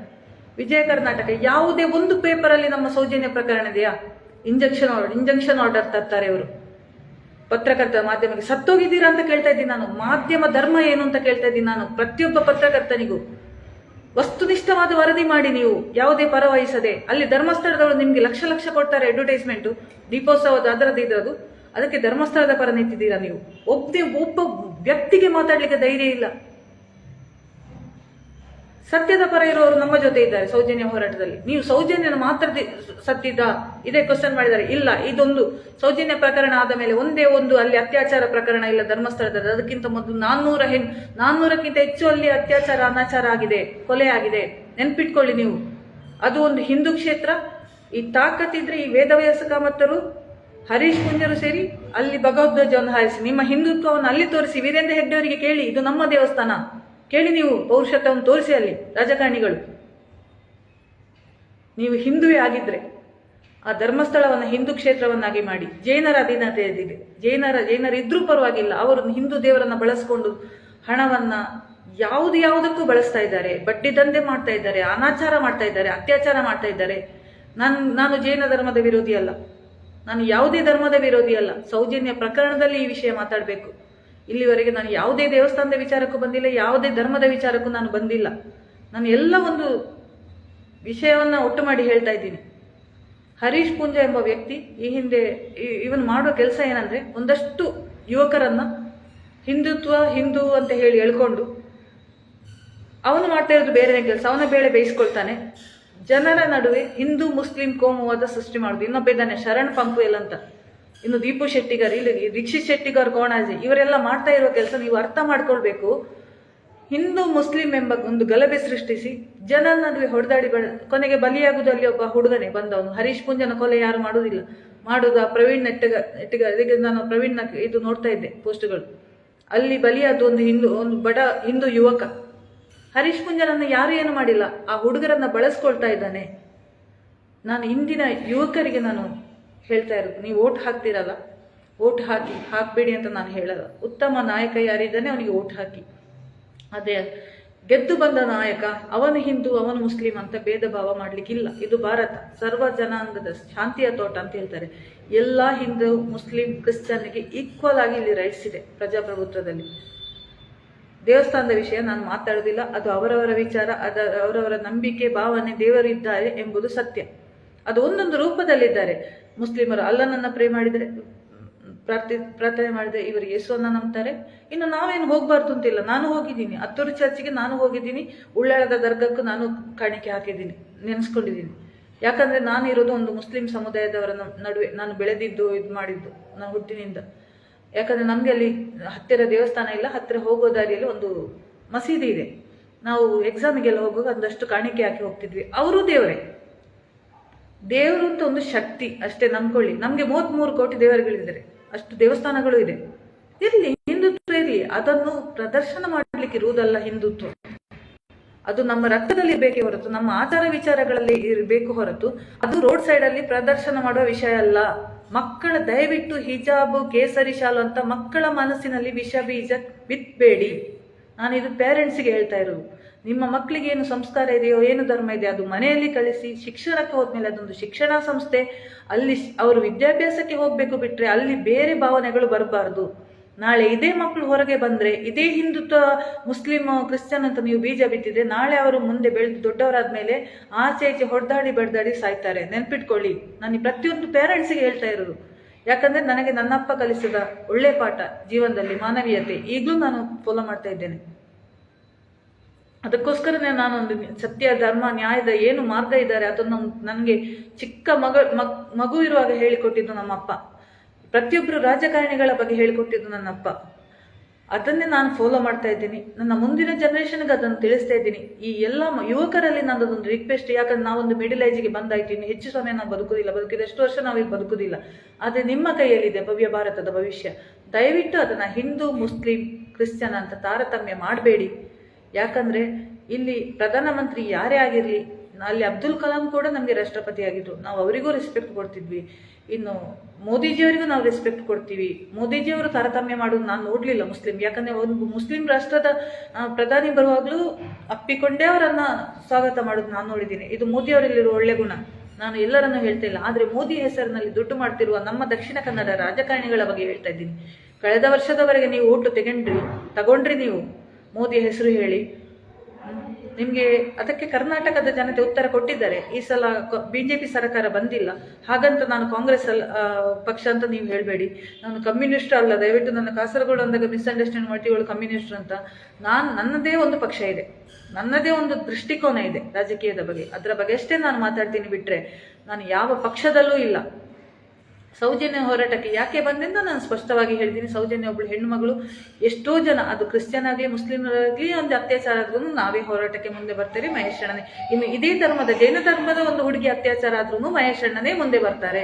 ವಿಜಯ ಕರ್ನಾಟಕ, ಯಾವುದೇ ಒಂದು ಪೇಪರಲ್ಲಿ ನಮ್ಮ ಸೌಜನ್ಯ ಪ್ರಕರಣ ಇದೆಯಾ? ಇಂಜೆಕ್ಷನ್ ಆರ್ಡರ್ ಇಂಜೆಕ್ಷನ್ ಆರ್ಡರ್ ತರ್ತಾರೆ ಇವರು. ಪತ್ರಕರ್ತ ಮಾಧ್ಯಮಕ್ಕೆ ಸತ್ತೋಗಿದ್ದೀರಾ ಅಂತ ಕೇಳ್ತಾ ಇದ್ದೀನಿ ನಾನು. ಮಾಧ್ಯಮ ಧರ್ಮ ಏನು ಅಂತ ಕೇಳ್ತಾ ಇದ್ದೀನಿ ನಾನು. ಪ್ರತಿಯೊಬ್ಬ ಪತ್ರಕರ್ತನಿಗೂ. ವಸ್ತುನಿಷ್ಠವಾದ ವರದಿ ಮಾಡಿ ನೀವು ಯಾವುದೇ ಪರವಹಿಸದೆ, ಅಲ್ಲಿ ಧರ್ಮಸ್ಥಳದವರು ನಿಮಗೆ ಲಕ್ಷ ಲಕ್ಷ ಕೊಡ್ತಾರೆ ಅಡ್ವರ್ಟೈಸ್ಮೆಂಟ್ ದೀಪೋತ್ಸವದ, ಅದರದ್ದು ಇದರದು ಅದಕ್ಕೆ ಧರ್ಮಸ್ಥಳದ ಪರ ನಿಂತಿದ್ದೀರಾ ನೀವು? ಒಬ್ಬ ಒಬ್ಬ ವ್ಯಕ್ತಿಗೆ ಮಾತಾಡ್ಲಿಕ್ಕೆ ಧೈರ್ಯ ಇಲ್ಲ. ಸತ್ಯದ ಪರ ಇರೋರು ನಮ್ಮ ಜೊತೆ ಇದ್ದಾರೆ ಸೌಜನ್ಯ ಹೋರಾಟದಲ್ಲಿ. ನೀವು ಸೌಜನ್ಯನ ಮಾತ್ರ ಸತ್ತಿದ್ದ ಇದೇ ಕ್ವಶನ್ ಮಾಡಿದ್ದಾರೆ. ಇಲ್ಲ, ಇದೊಂದು ಸೌಜನ್ಯ ಪ್ರಕರಣ ಆದ ಮೇಲೆ ಒಂದೇ ಒಂದು ಅಲ್ಲಿ ಅತ್ಯಾಚಾರ ಪ್ರಕರಣ ಇಲ್ಲ ಧರ್ಮಸ್ಥಳದಲ್ಲಿ. ಅದಕ್ಕಿಂತ ಮೊದಲು ನಾನ್ನೂರ ಹೆಣ್ ನಾನ್ನೂರಕ್ಕಿಂತ ಹೆಚ್ಚು ಅಲ್ಲಿ ಅತ್ಯಾಚಾರ, ಅನಾಚಾರ ಆಗಿದೆ, ಕೊಲೆ ಆಗಿದೆ. ನೆನ್ಪಿಟ್ಕೊಳ್ಳಿ ನೀವು. ಅದು ಒಂದು ಹಿಂದೂ ಕ್ಷೇತ್ರ, ಈ ತಾಕತ್ತಿದ್ರೆ ಈ ವೇದವ್ಯಾಸ ಕಾಮತ್ತರು ಹರೀಶ್ ಕುಂಜರು ಸೇರಿ ಅಲ್ಲಿ ಭಗವದ್ವಜವನ್ನು ಹಾರಿಸಿ. ನಿಮ್ಮ ಹಿಂದುತ್ವವನ್ನು ಅಲ್ಲಿ ತೋರಿಸಿ. ವೀರೇಂದ್ರ ಹೆಗ್ಡೆ ಅವರಿಗೆ ಕೇಳಿ, ಇದು ನಮ್ಮ ದೇವಸ್ಥಾನ. ಕೇಳಿ ನೀವು ಪೌರುಷತ್ವವನ್ನು ತೋರಿಸಿ ಅಲ್ಲಿ, ರಾಜಕಾರಣಿಗಳು. ನೀವು ಹಿಂದುವೇ ಆಗಿದ್ರೆ ಆ ಧರ್ಮಸ್ಥಳವನ್ನು ಹಿಂದೂ ಕ್ಷೇತ್ರವನ್ನಾಗಿ ಮಾಡಿ. ಜೈನರ ಅಧೀನತೆ ಇದೆ ಜೈನರ, ಜೈನರಿದ್ರೂ ಪರವಾಗಿಲ್ಲ. ಅವರು ಹಿಂದೂ ದೇವರನ್ನ ಬಳಸ್ಕೊಂಡು ಹಣವನ್ನ ಯಾವುದು ಯಾವುದಕ್ಕೂ ಬಳಸ್ತಾ ಇದ್ದಾರೆ. ಬಡ್ಡಿ ದಂಧೆ ಮಾಡ್ತಾ ಇದ್ದಾರೆ, ಅನಾಚಾರ ಮಾಡ್ತಾ ಇದ್ದಾರೆ, ಅತ್ಯಾಚಾರ ಮಾಡ್ತಾ ಇದ್ದಾರೆ. ನಾನು ನಾನು ಜೈನ ಧರ್ಮದ ವಿರೋಧಿ ಅಲ್ಲ. ನಾನು ಯಾವುದೇ ಧರ್ಮದ ವಿರೋಧಿ ಅಲ್ಲ. ಸೌಜನ್ಯ ಪ್ರಕರಣದಲ್ಲಿ ಈ ವಿಷಯ ಮಾತಾಡಬೇಕು. ಇಲ್ಲಿವರೆಗೆ ನಾನು ಯಾವುದೇ ದೇವಸ್ಥಾನದ ವಿಚಾರಕ್ಕೂ ಬಂದಿಲ್ಲ, ಯಾವುದೇ ಧರ್ಮದ ವಿಚಾರಕ್ಕೂ ನಾನು ಬಂದಿಲ್ಲ. ನಾನು ಎಲ್ಲ ಒಂದು ವಿಷಯವನ್ನು ಒಟ್ಟು ಮಾಡಿ ಹೇಳ್ತಾ ಇದ್ದೀನಿ. ಹರೀಶ್ ಪುಂಜ ಎಂಬ ವ್ಯಕ್ತಿ ಈ ಹಿಂದೆ ಇವನು ಮಾಡುವ ಕೆಲಸ ಏನಂದರೆ ಒಂದಷ್ಟು ಯುವಕರನ್ನು ಹಿಂದುತ್ವ, ಹಿಂದೂ ಅಂತ ಹೇಳಿ ಹೇಳ್ಕೊಂಡು ಅವನು ಮಾಡ್ತಾ ಇರೋದು ಬೇರೆನೇ ಕೆಲಸ, ಅವನ ಬೇಳೆ ಬೇಯಿಸ್ಕೊಳ್ತಾನೆ. ಜನರ ನಡುವೆ ಹಿಂದೂ, ಮುಸ್ಲಿಂ ಕೋಮುವಾದ ಸೃಷ್ಟಿ ಮಾಡೋದು. ಇನ್ನೊಬ್ಬ ಇದ್ದಾನೆ ಶರಣ್ ಪಂಪು ಅಂತ. ಇನ್ನು ದೀಪು ಶೆಟ್ಟಿಗಾರ್, ಇಲ್ಲಿ ದೀಕ್ಷಿತ್ ಶೆಟ್ಟಿಗಾರ್ ಕೋಣಾಜಿ ಇವರೆಲ್ಲ ಮಾಡ್ತಾ ಇರೋ ಕೆಲಸ ನೀವು ಅರ್ಥ ಮಾಡ್ಕೊಳ್ಬೇಕು. ಹಿಂದೂ ಮುಸ್ಲಿಂ ಎಂಬ ಒಂದು ಗಲಭೆ ಸೃಷ್ಟಿಸಿ ಜನರ ನಡುವೆ ಹೊಡೆದಾಡಿ ಕೊನೆಗೆ ಬಲಿಯಾಗುವುದು ಅಲ್ಲಿ ಒಬ್ಬ ಹುಡುಗನೇ ಬಂದವನು. ಹರೀಶ್ ಪುಂಜನ ಕೊಲೆ ಯಾರು ಮಾಡುವುದಿಲ್ಲ. ಮಾಡುವುದು ಆ ಪ್ರವೀಣ್ ನೆಟ್ಟಗ, ನೆಟ್ಟಿಗ ಅದಕ್ಕೆ ನಾನು ಪ್ರವೀಣ್ನ ಇದು ನೋಡ್ತಾ ಇದ್ದೆ ಪೋಸ್ಟ್ಗಳು. ಅಲ್ಲಿ ಬಲಿಯಾದ ಒಂದು ಹಿಂದೂ, ಒಂದು ಬಡ ಹಿಂದೂ ಯುವಕ. ಹರೀಶ್ ಪುಂಜನನ್ನು ಯಾರು ಏನು ಮಾಡಿಲ್ಲ. ಆ ಹುಡುಗರನ್ನ ಬಳಸ್ಕೊಳ್ತಾ ಇದ್ದಾನೆ. ನಾನು ಇಂದಿನ ಯುವಕರಿಗೆ ನಾನು ಹೇಳ್ತಾ ಇರೋದು. ನೀವು ಓಟ್ ಹಾಕ್ತಿರಲ್ಲ? ಓಟ್ ಹಾಕಿ, ಹಾಕಬೇಡಿ ಅಂತ ನಾನು ಹೇಳಲ್ಲ. ಉತ್ತಮ ನಾಯಕ ಯಾರಿದ್ದಾನೆ ಅವನಿಗೆ ಓಟ್ ಹಾಕಿ. ಅದೇ ಗೆದ್ದು ಬಂದ ನಾಯಕ, ಅವನು ಹಿಂದೂ, ಅವನು ಮುಸ್ಲಿಂ ಅಂತ ಭೇದ ಭಾವ ಮಾಡ್ಲಿಕ್ಕಿಲ್ಲ. ಇದು ಭಾರತ. ಸರ್ವ ಜನಾಂಗದ ಶಾಂತಿಯ ತೋಟ ಅಂತ ಹೇಳ್ತಾರೆ. ಎಲ್ಲ ಹಿಂದೂ, ಮುಸ್ಲಿಂ ಕ್ರಿಶ್ಚಿಯನ್ಗೆ ಈಕ್ವಲ್ ಆಗಿ ಇಲ್ಲಿ ರೈಟ್ಸ್ ಇದೆ ಪ್ರಜಾಪ್ರಭುತ್ವದಲ್ಲಿ. ದೇವಸ್ಥಾನದ ವಿಷಯ ನಾನು ಮಾತಾಡೋದಿಲ್ಲ. ಅದು ಅವರವರ ವಿಚಾರ, ಅದ ಅವರವರ ನಂಬಿಕೆ, ಭಾವನೆ ದೇವರು ಇದ್ದಾರೆ ಎಂಬುದು ಸತ್ಯ. ಅದು ಒಂದೊಂದು ರೂಪದಲ್ಲಿದ್ದಾರೆ. ಮುಸ್ಲಿಮರು ಅಲ್ಲನನ್ನ ಪ್ರೇ ಮಾಡಿದರೆ, ಪ್ರಾರ್ಥಿ, ಪ್ರಾರ್ಥನೆ ಮಾಡಿದ್ರೆ ಇವರು ಯೇಸುವನ್ನ ನಂಬ್ತಾರೆ. ಇನ್ನು ನಾವೇನು ಹೋಗ್ಬಾರ್ದು ಅಂತಿಲ್ಲ. ನಾನು ಹೋಗಿದ್ದೀನಿ. ಹತ್ತೂರು ಚರ್ಚಿಗೆ ನಾನು ಹೋಗಿದ್ದೀನಿ. ಉಳ್ಳಾಳದ ದರ್ಗಕ್ಕೂ ನಾನು ಕಾಣಿಕೆ ಹಾಕಿದ್ದೀನಿ. ನೆನೆಸ್ಕೊಂಡಿದ್ದೀನಿ. ಯಾಕಂದ್ರೆ ನಾನು ಇರೋದು ಒಂದು ಮುಸ್ಲಿಂ ಸಮುದಾಯದವರ ನಡುವೆ. ನಾನು ಬೆಳೆದಿದ್ದು, ಇದು ಮಾಡಿದ್ದು ನಾನು ಹುಟ್ಟಿನಿಂದ. ಯಾಕಂದ್ರೆ ನಮಗೆ ಅಲ್ಲಿ ಹತ್ತಿರ ದೇವಸ್ಥಾನ ಇಲ್ಲ. ಹತ್ತಿರ ಹೋಗೋ ದಾರಿಯಲ್ಲಿ ಒಂದು ಮಸೀದಿ ಇದೆ. ನಾವು ಎಕ್ಸಾಮಿಗೆಲ್ಲ ಹೋಗುವಾಗ ಒಂದಷ್ಟು ಕಾಣಿಕೆ ಹಾಕಿ ಹೋಗ್ತಿದ್ವಿ. ಅವರು ದೇವರೇ. ದೇವರು ಅಂತ ಒಂದು ಶಕ್ತಿ ಅಷ್ಟೇ ನಂಬ್ಕೊಳ್ಳಿ. ನಮ್ಗೆ ಮೂವತ್ಮೂರು ಕೋಟಿ ದೇವರುಗಳಿದ್ದಾರೆ. ಅಷ್ಟು ದೇವಸ್ಥಾನಗಳು ಇದೆ. ಇರ್ಲಿ, ಹಿಂದುತ್ವ ಇರಲಿ. ಅದನ್ನು ಪ್ರದರ್ಶನ ಮಾಡಲಿಕ್ಕೆ ಇರುವುದಲ್ಲ ಹಿಂದುತ್ವ. ಅದು ನಮ್ಮ ರಕ್ತದಲ್ಲಿ ಬೇಕೇ ಹೊರತು, ನಮ್ಮ ಆಚಾರ ವಿಚಾರಗಳಲ್ಲಿ ಇರಬೇಕು ಹೊರತು, ಅದು ರೋಡ್ ಸೈಡ್ ಅಲ್ಲಿ ಪ್ರದರ್ಶನ ಮಾಡುವ ವಿಷಯ ಅಲ್ಲ. ಮಕ್ಕಳ ದಯವಿಟ್ಟು ಹಿಜಾಬು, ಕೇಸರಿ ಶಾಲು ಅಂತ ಮಕ್ಕಳ ಮನಸ್ಸಿನಲ್ಲಿ ವಿಷ ಬೀಜ ಬಿತ್ಬೇಡಿ. ನಾನು ಇದು ಪೇರೆಂಟ್ಸಿಗೆ ಹೇಳ್ತಾ ಇರೋದು. ನಿಮ್ಮ ಮಕ್ಕಳಿಗೆ ಏನು ಸಂಸ್ಕಾರ ಇದೆಯೋ, ಏನು ಧರ್ಮ ಇದೆ, ಅದು ಮನೆಯಲ್ಲಿ ಕಳಿಸಿ ಶಿಕ್ಷಣಕ್ಕೆ ಹೋದ್ಮೇಲೆ ಅದೊಂದು ಶಿಕ್ಷಣ ಸಂಸ್ಥೆ. ಅಲ್ಲಿ ಅವರು ವಿದ್ಯಾಭ್ಯಾಸಕ್ಕೆ ಹೋಗ್ಬೇಕು ಬಿಟ್ಟರೆ ಅಲ್ಲಿ ಬೇರೆ ಭಾವನೆಗಳು ಬರಬಾರ್ದು. ನಾಳೆ ಇದೇ ಮಕ್ಕಳು ಹೊರಗೆ ಬಂದ್ರೆ, ಇದೇ ಹಿಂದುತ್ವ ಮುಸ್ಲಿಂ, ಕ್ರಿಶ್ಚಿಯನ್ ಅಂತ ನೀವು ಬೀಜ ಬಿತ್ತಿದ್ರೆ ನಾಳೆ ಅವರು ಮುಂದೆ ಬೆಳೆದು ದೊಡ್ಡವರಾದ್ಮೇಲೆ ಆಚೆ ಈಚೆ ಹೊಡೆದಾಡಿ ಬಡ್ದಾಡಿ ಸಾಯ್ತಾರೆ. ನೆನ್ಪಿಟ್ಕೊಳ್ಳಿ. ನಾನು ಪ್ರತಿಯೊಂದು ಪೇರೆಂಟ್ಸಿಗೆ ಹೇಳ್ತಾ ಇರೋದು. ಯಾಕಂದ್ರೆ ನನಗೆ ನನ್ನಪ್ಪ ಕಲಿಸಿದ ಒಳ್ಳೆ ಪಾಠ ಜೀವನದಲ್ಲಿ, ಮಾನವೀಯತೆ. ಈಗಲೂ ನಾನು ಫಾಲೋ ಮಾಡ್ತಾ ಇದ್ದೇನೆ. ಅದಕ್ಕೋಸ್ಕರನೇ ನಾನೊಂದು ಸತ್ಯ, ಧರ್ಮ, ನ್ಯಾಯದ ಏನು ಮಾರ್ಗ ಇದ್ದಾರೆ ಅದನ್ನು ನನಗೆ ಚಿಕ್ಕ ಮಗ ಮಗು ಇರುವಾಗ ಹೇಳಿಕೊಟ್ಟಿದ್ದು ನಮ್ಮಪ್ಪ. ಪ್ರತಿಯೊಬ್ಬರು ರಾಜಕಾರಣಿಗಳ ಬಗ್ಗೆ ಹೇಳಿಕೊಟ್ಟಿದ್ದು ನನ್ನಪ್ಪ. ಅದನ್ನೇ ನಾನು ಫಾಲೋ ಮಾಡ್ತಾ ಇದ್ದೀನಿ. ನನ್ನ ಮುಂದಿನ ಜನರೇಷನ್ಗೆ ಅದನ್ನು ತಿಳಿಸ್ತಾ ಇದ್ದೀನಿ. ಈ ಎಲ್ಲ ಯುವಕರಲ್ಲಿ ನನ್ನದೊಂದು ರಿಕ್ವೆಸ್ಟ್ ಯಾಕಂದ್ರೆ ನಾವೊಂದು ಮಿಡಿಲ್ ಏಜ್ಗೆ ಇನ್ನು ಹೆಚ್ಚು ಸಮಯ ನಾವು ಬದುಕುದಿಲ್ಲ ಬದುಕಿದಷ್ಟು ವರ್ಷ ನಾವೀಗ ಬದುಕುದಿಲ್ಲ ಆದರೆ ನಿಮ್ಮ ಕೈಯಲ್ಲಿದೆ ಭವ್ಯ ಭಾರತದ ಭವಿಷ್ಯ. ದಯವಿಟ್ಟು ಅದನ್ನ ಹಿಂದೂ, ಮುಸ್ಲಿಂ, ಕ್ರಿಶ್ಚಿಯನ್ ಅಂತ ತಾರತಮ್ಯ ಮಾಡಬೇಡಿ. ಯಾಕಂದ್ರೆ ಇಲ್ಲಿ ಪ್ರಧಾನಮಂತ್ರಿ ಯಾರೇ ಆಗಿರಲಿ, ಅಲ್ಲಿ ಅಬ್ದುಲ್ ಕಲಾಂ ಕೂಡ ನಮಗೆ ರಾಷ್ಟ್ರಪತಿ ಆಗಿದ್ರು. ನಾವು ಅವರಿಗೂ ರೆಸ್ಪೆಕ್ಟ್ ಕೊಡ್ತಿದ್ವಿ. ಇನ್ನು ಮೋದಿಜಿಯವರಿಗೂ ನಾವು ರೆಸ್ಪೆಕ್ಟ್ ಕೊಡ್ತೀವಿ. ಮೋದಿಜಿಯವರು ತಾರತಮ್ಯ ಮಾಡೋದು ನಾನು ನೋಡಲಿಲ್ಲ ಮುಸ್ಲಿಂ. ಯಾಕಂದ್ರೆ ಒಂದು ಮುಸ್ಲಿಂ ರಾಷ್ಟ್ರದ ಪ್ರಧಾನಿ ಬರುವಾಗಲೂ ಅಪ್ಪಿಕೊಂಡೇ ಅವರನ್ನ ಸ್ವಾಗತ ಮಾಡೋದು ನಾನು ನೋಡಿದ್ದೀನಿ. ಇದು ಮೋದಿಯವರಲ್ಲಿರುವ ಒಳ್ಳೆ ಗುಣ. ನಾನು ಎಲ್ಲರನ್ನೂ ಹೇಳ್ತಾ ಇಲ್ಲ. ಆದ್ರೆ ಮೋದಿ ಹೆಸರಿನಲ್ಲಿ ದುಡ್ಡು ಮಾಡ್ತಿರುವ ನಮ್ಮ ದಕ್ಷಿಣ ಕನ್ನಡ ರಾಜಕಾರಣಿಗಳ ಬಗ್ಗೆ ಹೇಳ್ತಾ ಇದ್ದೀನಿ. ಕಳೆದ ವರ್ಷದವರೆಗೆ ನೀವು ಓಟು ತೆಗೊಂಡ್ರಿ, ತಗೊಂಡ್ರಿ ನೀವು. ಮೋದಿ ಹೆಸರು ಹೇಳಿ. ನಿಮಗೆ ಅದಕ್ಕೆ ಕರ್ನಾಟಕದ ಜನತೆ ಉತ್ತರ ಕೊಟ್ಟಿದ್ದಾರೆ. ಈ ಸಲ ಬಿ ಜೆ ಪಿ ಸರ್ಕಾರ ಬಂದಿಲ್ಲ. ಹಾಗಂತ ನಾನು ಕಾಂಗ್ರೆಸ್ ಅಲ್ಲ ಪಕ್ಷ ಅಂತ ನೀವು ಹೇಳಬೇಡಿ. ನಾನು ಕಮ್ಯುನಿಸ್ಟ್ ಅಲ್ಲ, ದಯವಿಟ್ಟು ನನ್ನ ಕಾಸರಗೋಡು ಅಂದಾಗ ಮಿಸ್ಅಂಡರ್ಸ್ಟ್ಯಾಂಡ್ ಮಾಡ್ತೀವಳು ಕಮ್ಯುನಿಸ್ಟ್ ಅಂತ. ನಾನು, ನನ್ನದೇ ಒಂದು ಪಕ್ಷ ಇದೆ. ನನ್ನದೇ ಒಂದು ದೃಷ್ಟಿಕೋನ ಇದೆ ರಾಜಕೀಯದ ಬಗ್ಗೆ. ಅದರ ಬಗ್ಗೆ ಅಷ್ಟೇ ನಾನು ಮಾತಾಡ್ತೀನಿ ಬಿಟ್ಟರೆ ನಾನು ಯಾವ ಪಕ್ಷದಲ್ಲೂ ಇಲ್ಲ. ಸೌಜನ್ಯ ಹೋರಾಟಕ್ಕೆ ಯಾಕೆ ಬಂದೆಂದು ನಾನು ಸ್ಪಷ್ಟವಾಗಿ ಹೇಳ್ತೀನಿ ಸೌಜನ್ಯ ಒಬ್ಬಳು ಹೆಣ್ಣು ಮಗಳು ಎಷ್ಟೋ ಜನ, ಅದು ಕ್ರಿಶ್ಚಿಯನ್ ಆಗಲಿ ಮುಸ್ಲಿಮರಾಗಲಿ, ಒಂದು ಅತ್ಯಾಚಾರ ಆದ್ರೂ ನಾವೇ ಹೋರಾಟಕ್ಕೆ ಮುಂದೆ ಬರ್ತಾರೆ, ಮಹೇಶ್ ಅಣ್ಣನೇ. ಇನ್ನು ಇದೇ ಧರ್ಮದ, ಜೈನ ಧರ್ಮದ ಒಂದು ಹುಡುಗಿ ಅತ್ಯಾಚಾರ ಆದ್ರೂ ಮಹೇಶ್ ಮುಂದೆ ಬರ್ತಾರೆ.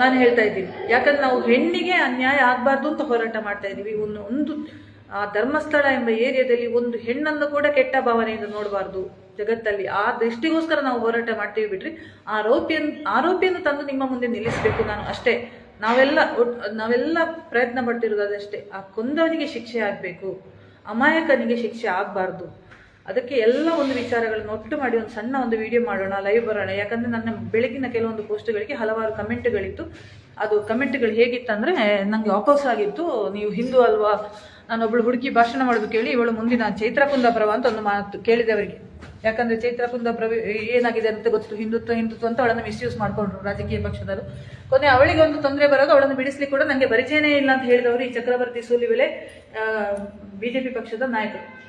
ನಾನು ಹೇಳ್ತಾ ಇದ್ದೀನಿ. ಯಾಕಂದ್ರೆ ನಾವು ಹೆಣ್ಣಿಗೆ ಅನ್ಯಾಯ ಆಗಬಾರ್ದು ಅಂತ ಹೋರಾಟ ಮಾಡ್ತಾ ಇದ್ದೀವಿ. ಒಂದು ಒಂದು, ಆ ಧರ್ಮಸ್ಥಳ ಎಂಬ ಏರಿಯಾದಲ್ಲಿ ಒಂದು ಹೆಣ್ಣನ್ನು ಕೂಡ ಕೆಟ್ಟ ಭಾವನೆಯಿಂದ ನೋಡಬಾರ್ದು. ಜಗತ್ತಲ್ಲಿ ಆ ದೃಷ್ಟಿಗೋಸ್ಕರ ನಾವು ಹೋರಾಟ ಮಾಡ್ತೀವಿ ಬಿಡ್ರಿ. ಆರೋಪಿಯನ್ನು ಆರೋಪಿಯನ್ನು ತಂದು ನಿಮ್ಮ ಮುಂದೆ ನಿಲ್ಲಿಸಬೇಕು ನಾನು ಅಷ್ಟೇ. ನಾವೆಲ್ಲ ನಾವೆಲ್ಲ ಪ್ರಯತ್ನ ಪಡ್ತಿರೋದು ಅದಷ್ಟೇ ಆ ಕೊಂದವನಿಗೆ ಶಿಕ್ಷೆ ಆಗಬೇಕು, ಅಮಾಯಕನಿಗೆ ಶಿಕ್ಷೆ ಆಗಬಾರ್ದು. ಅದಕ್ಕೆ ಎಲ್ಲ ಒಂದು ವಿಚಾರಗಳನ್ನು ಒಟ್ಟು ಮಾಡಿ ಒಂದು ಸಣ್ಣ ಒಂದು ವಿಡಿಯೋ ಮಾಡೋಣ ಲೈವ್ ಬರೋಣ. ಯಾಕಂದ್ರೆ ನನ್ನ ಬೆಳಗಿನ ಕೆಲವೊಂದು ಪೋಸ್ಟ್ಗಳಿಗೆ ಹಲವಾರು ಕಮೆಂಟ್ಗಳಿತ್ತು ಅದು ಕಮೆಂಟ್ಗಳು ಹೇಗಿತ್ತಂದ್ರೆ ನನಗೆ ವಾಪಸ್ ಆಗಿತ್ತು. ನೀವು ಹಿಂದೂ ಅಲ್ವಾ? ನಾನೊಬ್ಳು ಹುಡುಗಿ ಭಾಷಣ ಮಾಡೋದು ಕೇಳಿ, ಇವಳು ಮುಂದಿನ ಚೈತ್ರ ಕುಂದಾಪುರವ ಅಂತ ಒಂದು ಮಾತು ಕೇಳಿದೆ ಅವರಿಗೆ. ಯಾಕಂದ್ರೆ ಚೈತ್ರ ಕುಂದಾಪುರ ಏನಾಗಿದೆ ಅಂತ ಗೊತ್ತು. ಹಿಂದುತ್ವ ಹಿಂದುತ್ವ ಅಂತ ಅವಳನ್ನು ಮಿಸ್ಯೂಸ್ ಮಾಡ್ಕೊಂಡ್ರು ರಾಜಕೀಯ ಪಕ್ಷದವರು. ಕೊನೆ ಅವಳಿಗೆ ಒಂದು ತೊಂದರೆ ಬರೋದು ಅವಳನ್ನು ಬಿಡಿಸ್ಲಿಕ್ಕೆ ಕೂಡ ನನಗೆ ಪರಿಚಯನೇ ಇಲ್ಲ ಅಂತ ಹೇಳಿದವರು ಈ ಚಕ್ರವರ್ತಿ ಸೂಲಿವೆಲೆ ಬಿಜೆಪಿ ಪಕ್ಷದ ನಾಯಕರು.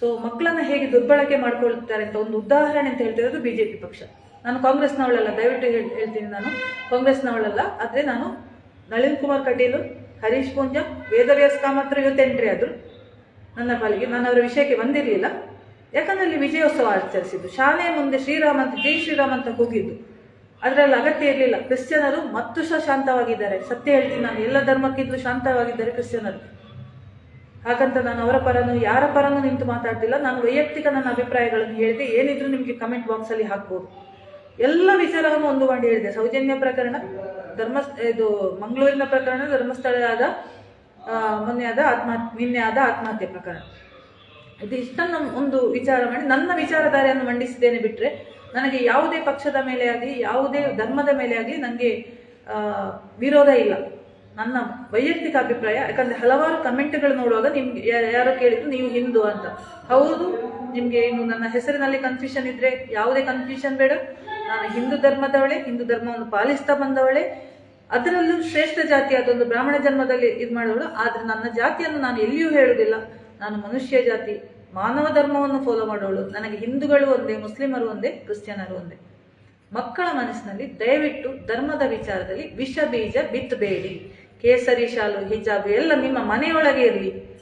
ಸೊ ಮಕ್ಕಳನ್ನ ಹೇಗೆ ದುರ್ಬಳಕೆ ಮಾಡ್ಕೊಳ್ತಾರೆ ಅಂತ ಒಂದು ಉದಾಹರಣೆ ಅಂತ ಹೇಳ್ತಿರೋದು ಬಿಜೆಪಿ ಪಕ್ಷ. ನಾನು ಕಾಂಗ್ರೆಸ್ನವಳಲ್ಲ, ದಯವಿಟ್ಟು ಹೇಳ್- ಹೇಳ್ತೀನಿ ನಾನು. ಕಾಂಗ್ರೆಸ್ನವಳಲ್ಲ, ಆದರೆ ನಾನು ನಳಿನ್ ಕುಮಾರ್ ಕಟೀಲು, ಹರೀಶ್ ಪೂಂಜ, ವೇದವ್ಯಾಸ್ ಕಾಮತ್ರ ಇವತ್ತೆಂಟ್ರಿ ಆದ್ರು ನನ್ನ ಪಾಲಿಗೆ. ನಾನು ಅವರ ವಿಷಯಕ್ಕೆ ಬಂದಿರಲಿಲ್ಲ. ಯಾಕಂದ್ರೆ ಅಲ್ಲಿ ವಿಜಯೋತ್ಸವ ಆಚರಿಸಿದ್ದು. ಶಾಲೆಯ ಮುಂದೆ ಶ್ರೀರಾಮ ಅಂತ, ಜೈ ಶ್ರೀರಾಮ್ ಅಂತ ಕೂಗಿದ್ದು. ಅದರಲ್ಲಿ ಅಗತ್ಯ ಇರಲಿಲ್ಲ. ಕ್ರಿಶ್ಚಿಯನರು ಮತ್ತು ಸಹ ಶಾಂತವಾಗಿದ್ದಾರೆ. ಸತ್ಯ ಹೇಳ್ತೀನಿ ನಾನು. ಎಲ್ಲ ಧರ್ಮಕ್ಕಿದ್ರೂ ಶಾಂತವಾಗಿದ್ದಾರೆ ಕ್ರಿಶ್ಚಿಯನರು. ಹಾಗಂತ ನಾನು ಅವರ ಪರನು, ಯಾರ ಪರನು ನಿಂತು ಮಾತಾಡ್ತಿಲ್ಲ. ನಾನು ವೈಯಕ್ತಿಕ ನನ್ನ ಅಭಿಪ್ರಾಯಗಳನ್ನು ಹೇಳಿದೆ. ಏನಿದ್ರು ನಿಮಗೆ ಕಮೆಂಟ್ ಬಾಕ್ಸ್ ಅಲ್ಲಿ ಹಾಕ್ಬೋದು. ಎಲ್ಲ ವಿಚಾರವನ್ನು ಒಂದು ಮಾಡಿ ಹೇಳಿದೆ. ಸೌಜನ್ಯ ಪ್ರಕರಣ, ಧರ್ಮ, ಇದು ಮಂಗಳೂರಿನ ಪ್ರಕರಣ ಧರ್ಮಸ್ಥಳ ಆದ ಮೊನ್ನೆ ಆದ ಆತ್ಮಹತ್ಯೆ ನಿನ್ನೆ ಆದ ಆತ್ಮಹತ್ಯೆ ಪ್ರಕರಣ. ಇದು ಇಷ್ಟನ್ನು ಒಂದು ವಿಚಾರ ಮಾಡಿ, ನನ್ನ ವಿಚಾರಧಾರೆಯನ್ನು ಮಂಡಿಸಿದ್ದೇನೆ ಬಿಟ್ಟರೆ ನನಗೆ ಯಾವುದೇ ಪಕ್ಷದ ಮೇಲೆ ಆಗಲಿ ಯಾವುದೇ ಧರ್ಮದ ಮೇಲೆ ಆಗಲಿ ನನಗೆ ವಿರೋಧ ಇಲ್ಲ. ನನ್ನ ವೈಯಕ್ತಿಕ ಅಭಿಪ್ರಾಯ, ಯಾಕಂದರೆ ಹಲವಾರು ಕಮೆಂಟ್ಗಳು ನೋಡುವಾಗ ನಿಮ್ಗೆ ಯಾರೋ ಕೇಳಿದ್ರು ನೀವು ಹಿಂದೂ ಅಂತ. ಹೌದು, ನಿಮಗೆ ಏನು ನನ್ನ ಹೆಸರಿನಲ್ಲಿ ಕನ್ಫ್ಯೂಷನ್ ಇದ್ದರೆ ಯಾವುದೇ ಕನ್ಫ್ಯೂಷನ್ ಬೇಡ. ನಾನು ಹಿಂದೂ ಧರ್ಮದವಳೆ, ಹಿಂದೂ ಧರ್ಮವನ್ನು ಪಾಲಿಸ್ತಾ ಬಂದವಳೆ. ಅದರಲ್ಲೂ ಶ್ರೇಷ್ಠ ಜಾತಿ ಅದೊಂದು ಬ್ರಾಹ್ಮಣ ಜನ್ಮದಲ್ಲಿ ಇದು ಮಾಡೋಳು ಆದರೆ ನನ್ನ ಜಾತಿಯನ್ನು ನಾನು ಎಲ್ಲಿಯೂ ಹೇಳುವುದಿಲ್ಲ. ನಾನು ಮನುಷ್ಯ ಜಾತಿ, ಮಾನವ ಧರ್ಮವನ್ನು ಫಾಲೋ ಮಾಡೋಳು, ನನಗೆ ಹಿಂದೂಗಳು ಒಂದೇ, ಮುಸ್ಲಿಮರು ಒಂದೇ, ಕ್ರಿಶ್ಚಿಯನರು ಒಂದೇ. ಮಕ್ಕಳ ಮನಸ್ಸಿನಲ್ಲಿ ದಯವಿಟ್ಟು ಧರ್ಮದ ವಿಚಾರದಲ್ಲಿ ವಿಷ, ಬೀಜ ಬಿತ್ತಬೇಡಿ ಕೇಸರಿ, ಶಾಲು, ಹಿಜಾಬ್ ಎಲ್ಲ ನಿಮ್ಮ ಮನೆಯೊಳಗೆ ಇರಲಿ.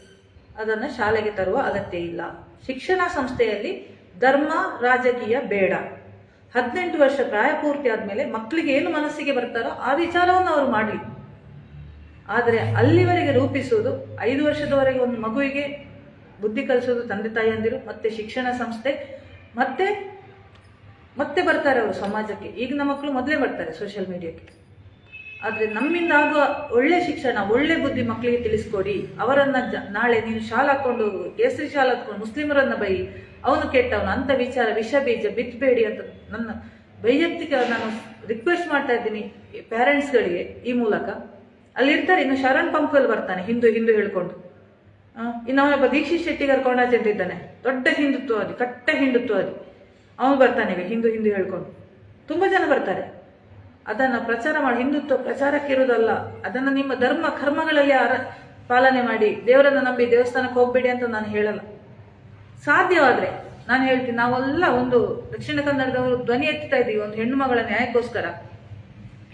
ಅದನ್ನು ಶಾಲೆಗೆ ತರುವ ಅಗತ್ಯ ಇಲ್ಲ. ಶಿಕ್ಷಣ ಸಂಸ್ಥೆಯಲ್ಲಿ ಧರ್ಮ ರಾಜಕೀಯ ಬೇಡ. ಹದಿನೆಂಟು ವರ್ಷ ಪ್ರಾಯ ಪೂರ್ತಿ ಆದಮೇಲೆ ಮಕ್ಕಳಿಗೆ ಏನು ಮನಸ್ಸಿಗೆ ಬರ್ತಾರೋ ಆ ವಿಚಾರವನ್ನು ಅವರು ಮಾಡಲಿ. ಆದರೆ ಅಲ್ಲಿವರೆಗೆ ರೂಪಿಸುವುದು ಐದು ವರ್ಷದವರೆಗೆ ಒಂದು ಮಗುವಿಗೆ ಬುದ್ಧಿ ಕಲಿಸೋದು ತಂದೆ ತಾಯಿಯಂದಿರು ಮತ್ತೆ ಶಿಕ್ಷಣ ಸಂಸ್ಥೆ, ಮತ್ತೆ ಮತ್ತೆ ಬರ್ತಾರೆ ಅವರು ಸಮಾಜಕ್ಕೆ. ಈಗಿನ ಮಕ್ಕಳು ಮೊದಲೇ ಬರ್ತಾರೆ ಸೋಷಿಯಲ್ ಮೀಡಿಯಾಕ್ಕೆ ಆದರೆ ನಮ್ಮಿಂದ ಆಗುವ ಒಳ್ಳೆ ಶಿಕ್ಷಣ, ಒಳ್ಳೆ ಬುದ್ಧಿ ಮಕ್ಕಳಿಗೆ ತಿಳಿಸ್ಕೊಡಿ. ಅವರನ್ನ ನಾಳೆ ನೀನು ಶಾಲೆ ಹಾಕೊಂಡು ಕೇಸರಿ ಶಾಲೆ ಹಾಕೊಂಡು ಮುಸ್ಲಿಮರನ್ನ ಬೈ ಅವನು ಕೆಟ್ಟವನು ಅಂತ ವಿಚಾರ, ವಿಷ ಬೀಜ ಬಿತ್ತಬೇಡಿ ಅಂತ ನನ್ನ ವೈಯಕ್ತಿಕ ನಾನು ರಿಕ್ವೆಸ್ಟ್ ಮಾಡ್ತಾ ಇದ್ದೀನಿ ಪ್ಯಾರೆಂಟ್ಸ್ಗಳಿಗೆ ಈ ಮೂಲಕ. ಅಲ್ಲಿರ್ತಾರೆ, ಇನ್ನು ಶರಣ್ ಅಲ್ಲಿ ಬರ್ತಾನೆ, ಹಿಂದೂ ಹಿಂದೂ ಹೇಳ್ಕೊಂಡು. ಆ, ಇನ್ನು ಅವನೊಬ್ಬ ದೀಕ್ಷಿತ್ ಶೆಟ್ಟಿ ಕರ್ಕೊಂಡಾಚೆ ಅಂತ ಇದ್ದಾನೆ. ದೊಡ್ಡ ಹಿಂದುತ್ವವಾದಿ ಕಟ್ಟ ಹಿಂದುತ್ವವಾದಿ ಅವನು ಬರ್ತಾನೆ ಈಗ ಹಿಂದೂ ಹಿಂದೂ ಹೇಳ್ಕೊಂಡು. ತುಂಬ ಜನ ಬರ್ತಾರೆ. ಅದನ್ನ ಪ್ರಚಾರ ಮಾಡಿ ಹಿಂದುತ್ವ ಪ್ರಚಾರಕ್ಕೆ ಇರುವುದಲ್ಲ. ಅದನ್ನ ನಿಮ್ಮ ಧರ್ಮ ಕರ್ಮಗಳಲ್ಲಿ ಆರ ಪಾಲನೆ ಮಾಡಿ. ದೇವರನ್ನು ನಂಬಿ ದೇವಸ್ಥಾನಕ್ಕೆ ಹೋಗ್ಬೇಡಿ ಅಂತ ನಾನು ಹೇಳಲ್ಲ. ಸಾಧ್ಯವಾದರೆ ನಾನು ಹೇಳ್ತೀನಿ ನಾವೆಲ್ಲ ಒಂದು ದಕ್ಷಿಣ ಕನ್ನಡದವರು ಧ್ವನಿ ಎತ್ತಾ ಇದ್ದೀವಿ ಒಂದು ಹೆಣ್ಣು ಮಗಳ ನ್ಯಾಯಕ್ಕೋಸ್ಕರ.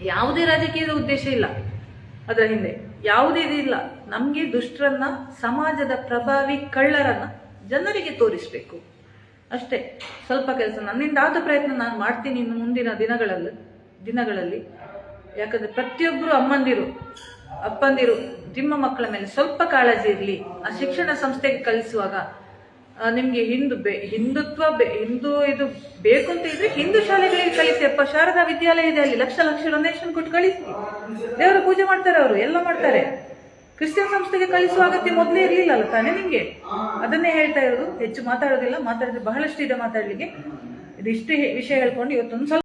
ಯಾವುದೇ ರಾಜಕೀಯದ ಉದ್ದೇಶ ಇಲ್ಲ. ಅದರ ಹಿಂದೆ. ಯಾವುದೇ ಇದಿಲ್ಲ ನಮಗೆ ದುಷ್ಟರನ್ನ, ಸಮಾಜದ ಪ್ರಭಾವಿ ಕಳ್ಳರನ್ನ ಜನರಿಗೆ ತೋರಿಸಬೇಕು. ಅಷ್ಟೇ. ಸ್ವಲ್ಪ ಕೆಲಸ. ನನ್ನಿಂದ ಆದ ಪ್ರಯತ್ನ ನಾನು ಮಾಡ್ತೀನಿ ಇನ್ನು ಮುಂದಿನ ದಿನಗಳಲ್ಲಿ ದಿನಗಳಲ್ಲಿ. ಯಾಕಂದ್ರೆ ಪ್ರತಿಯೊಬ್ಬರು ಅಮ್ಮಂದಿರು, ಅಪ್ಪಂದಿರು, ನಿಮ್ಮ ಮಕ್ಕಳ ಮೇಲೆ ಸ್ವಲ್ಪ ಕಾಳಜಿ ಇರಲಿ. ಆ ಶಿಕ್ಷಣ ಸಂಸ್ಥೆಗೆ ಕಲಿಸುವಾಗ ನಿಮ್ಗೆ ಹಿಂದೂ ಬೆ, ಹಿಂದುತ್ವ ಬೆ, ಹಿಂದೂ ಇದು ಬೇಕು ಅಂತ ಇದ್ರೆ ಹಿಂದೂ ಶಾಲೆಗಳಿಗೆ ಕಲಿಸಿ ಅಪ್ಪ. ಶಾರದಾ ವಿದ್ಯಾಲಯ ಇದೆ ಅಲ್ಲಿ ಲಕ್ಷ ಲಕ್ಷ ಡೊನೇಷನ್ ಕೊಟ್ಟು ಕಳಿಸಿ. ದೇವರ ಪೂಜೆ ಮಾಡ್ತಾರೆ ಅವರು, ಎಲ್ಲ ಮಾಡ್ತಾರೆ. ಕ್ರಿಶ್ಚಿಯನ್ ಸಂಸ್ಥೆಗೆ ಕಲಿಸುವ ಅಗತ್ಯ ಮೊದಲೇ ಇರಲಿಲ್ಲ ಅಲ್ಲ ತಾನೇ ನಿಮ್ಗೆ? ಅದನ್ನೇ ಹೇಳ್ತಾ ಇರೋದು. ಹೆಚ್ಚು ಮಾತಾಡೋದಿಲ್ಲ, ಮಾತಾಡಿದ್ರೆ ಬಹಳಷ್ಟು ಇದೆ ಮಾತಾಡ್ಲಿಕ್ಕೆ. ಇದಿಷ್ಟು ವಿಷಯ ಹೇಳ್ಕೊಂಡು ಇವತ್ತೊಂದು ಸ್ವಲ್ಪ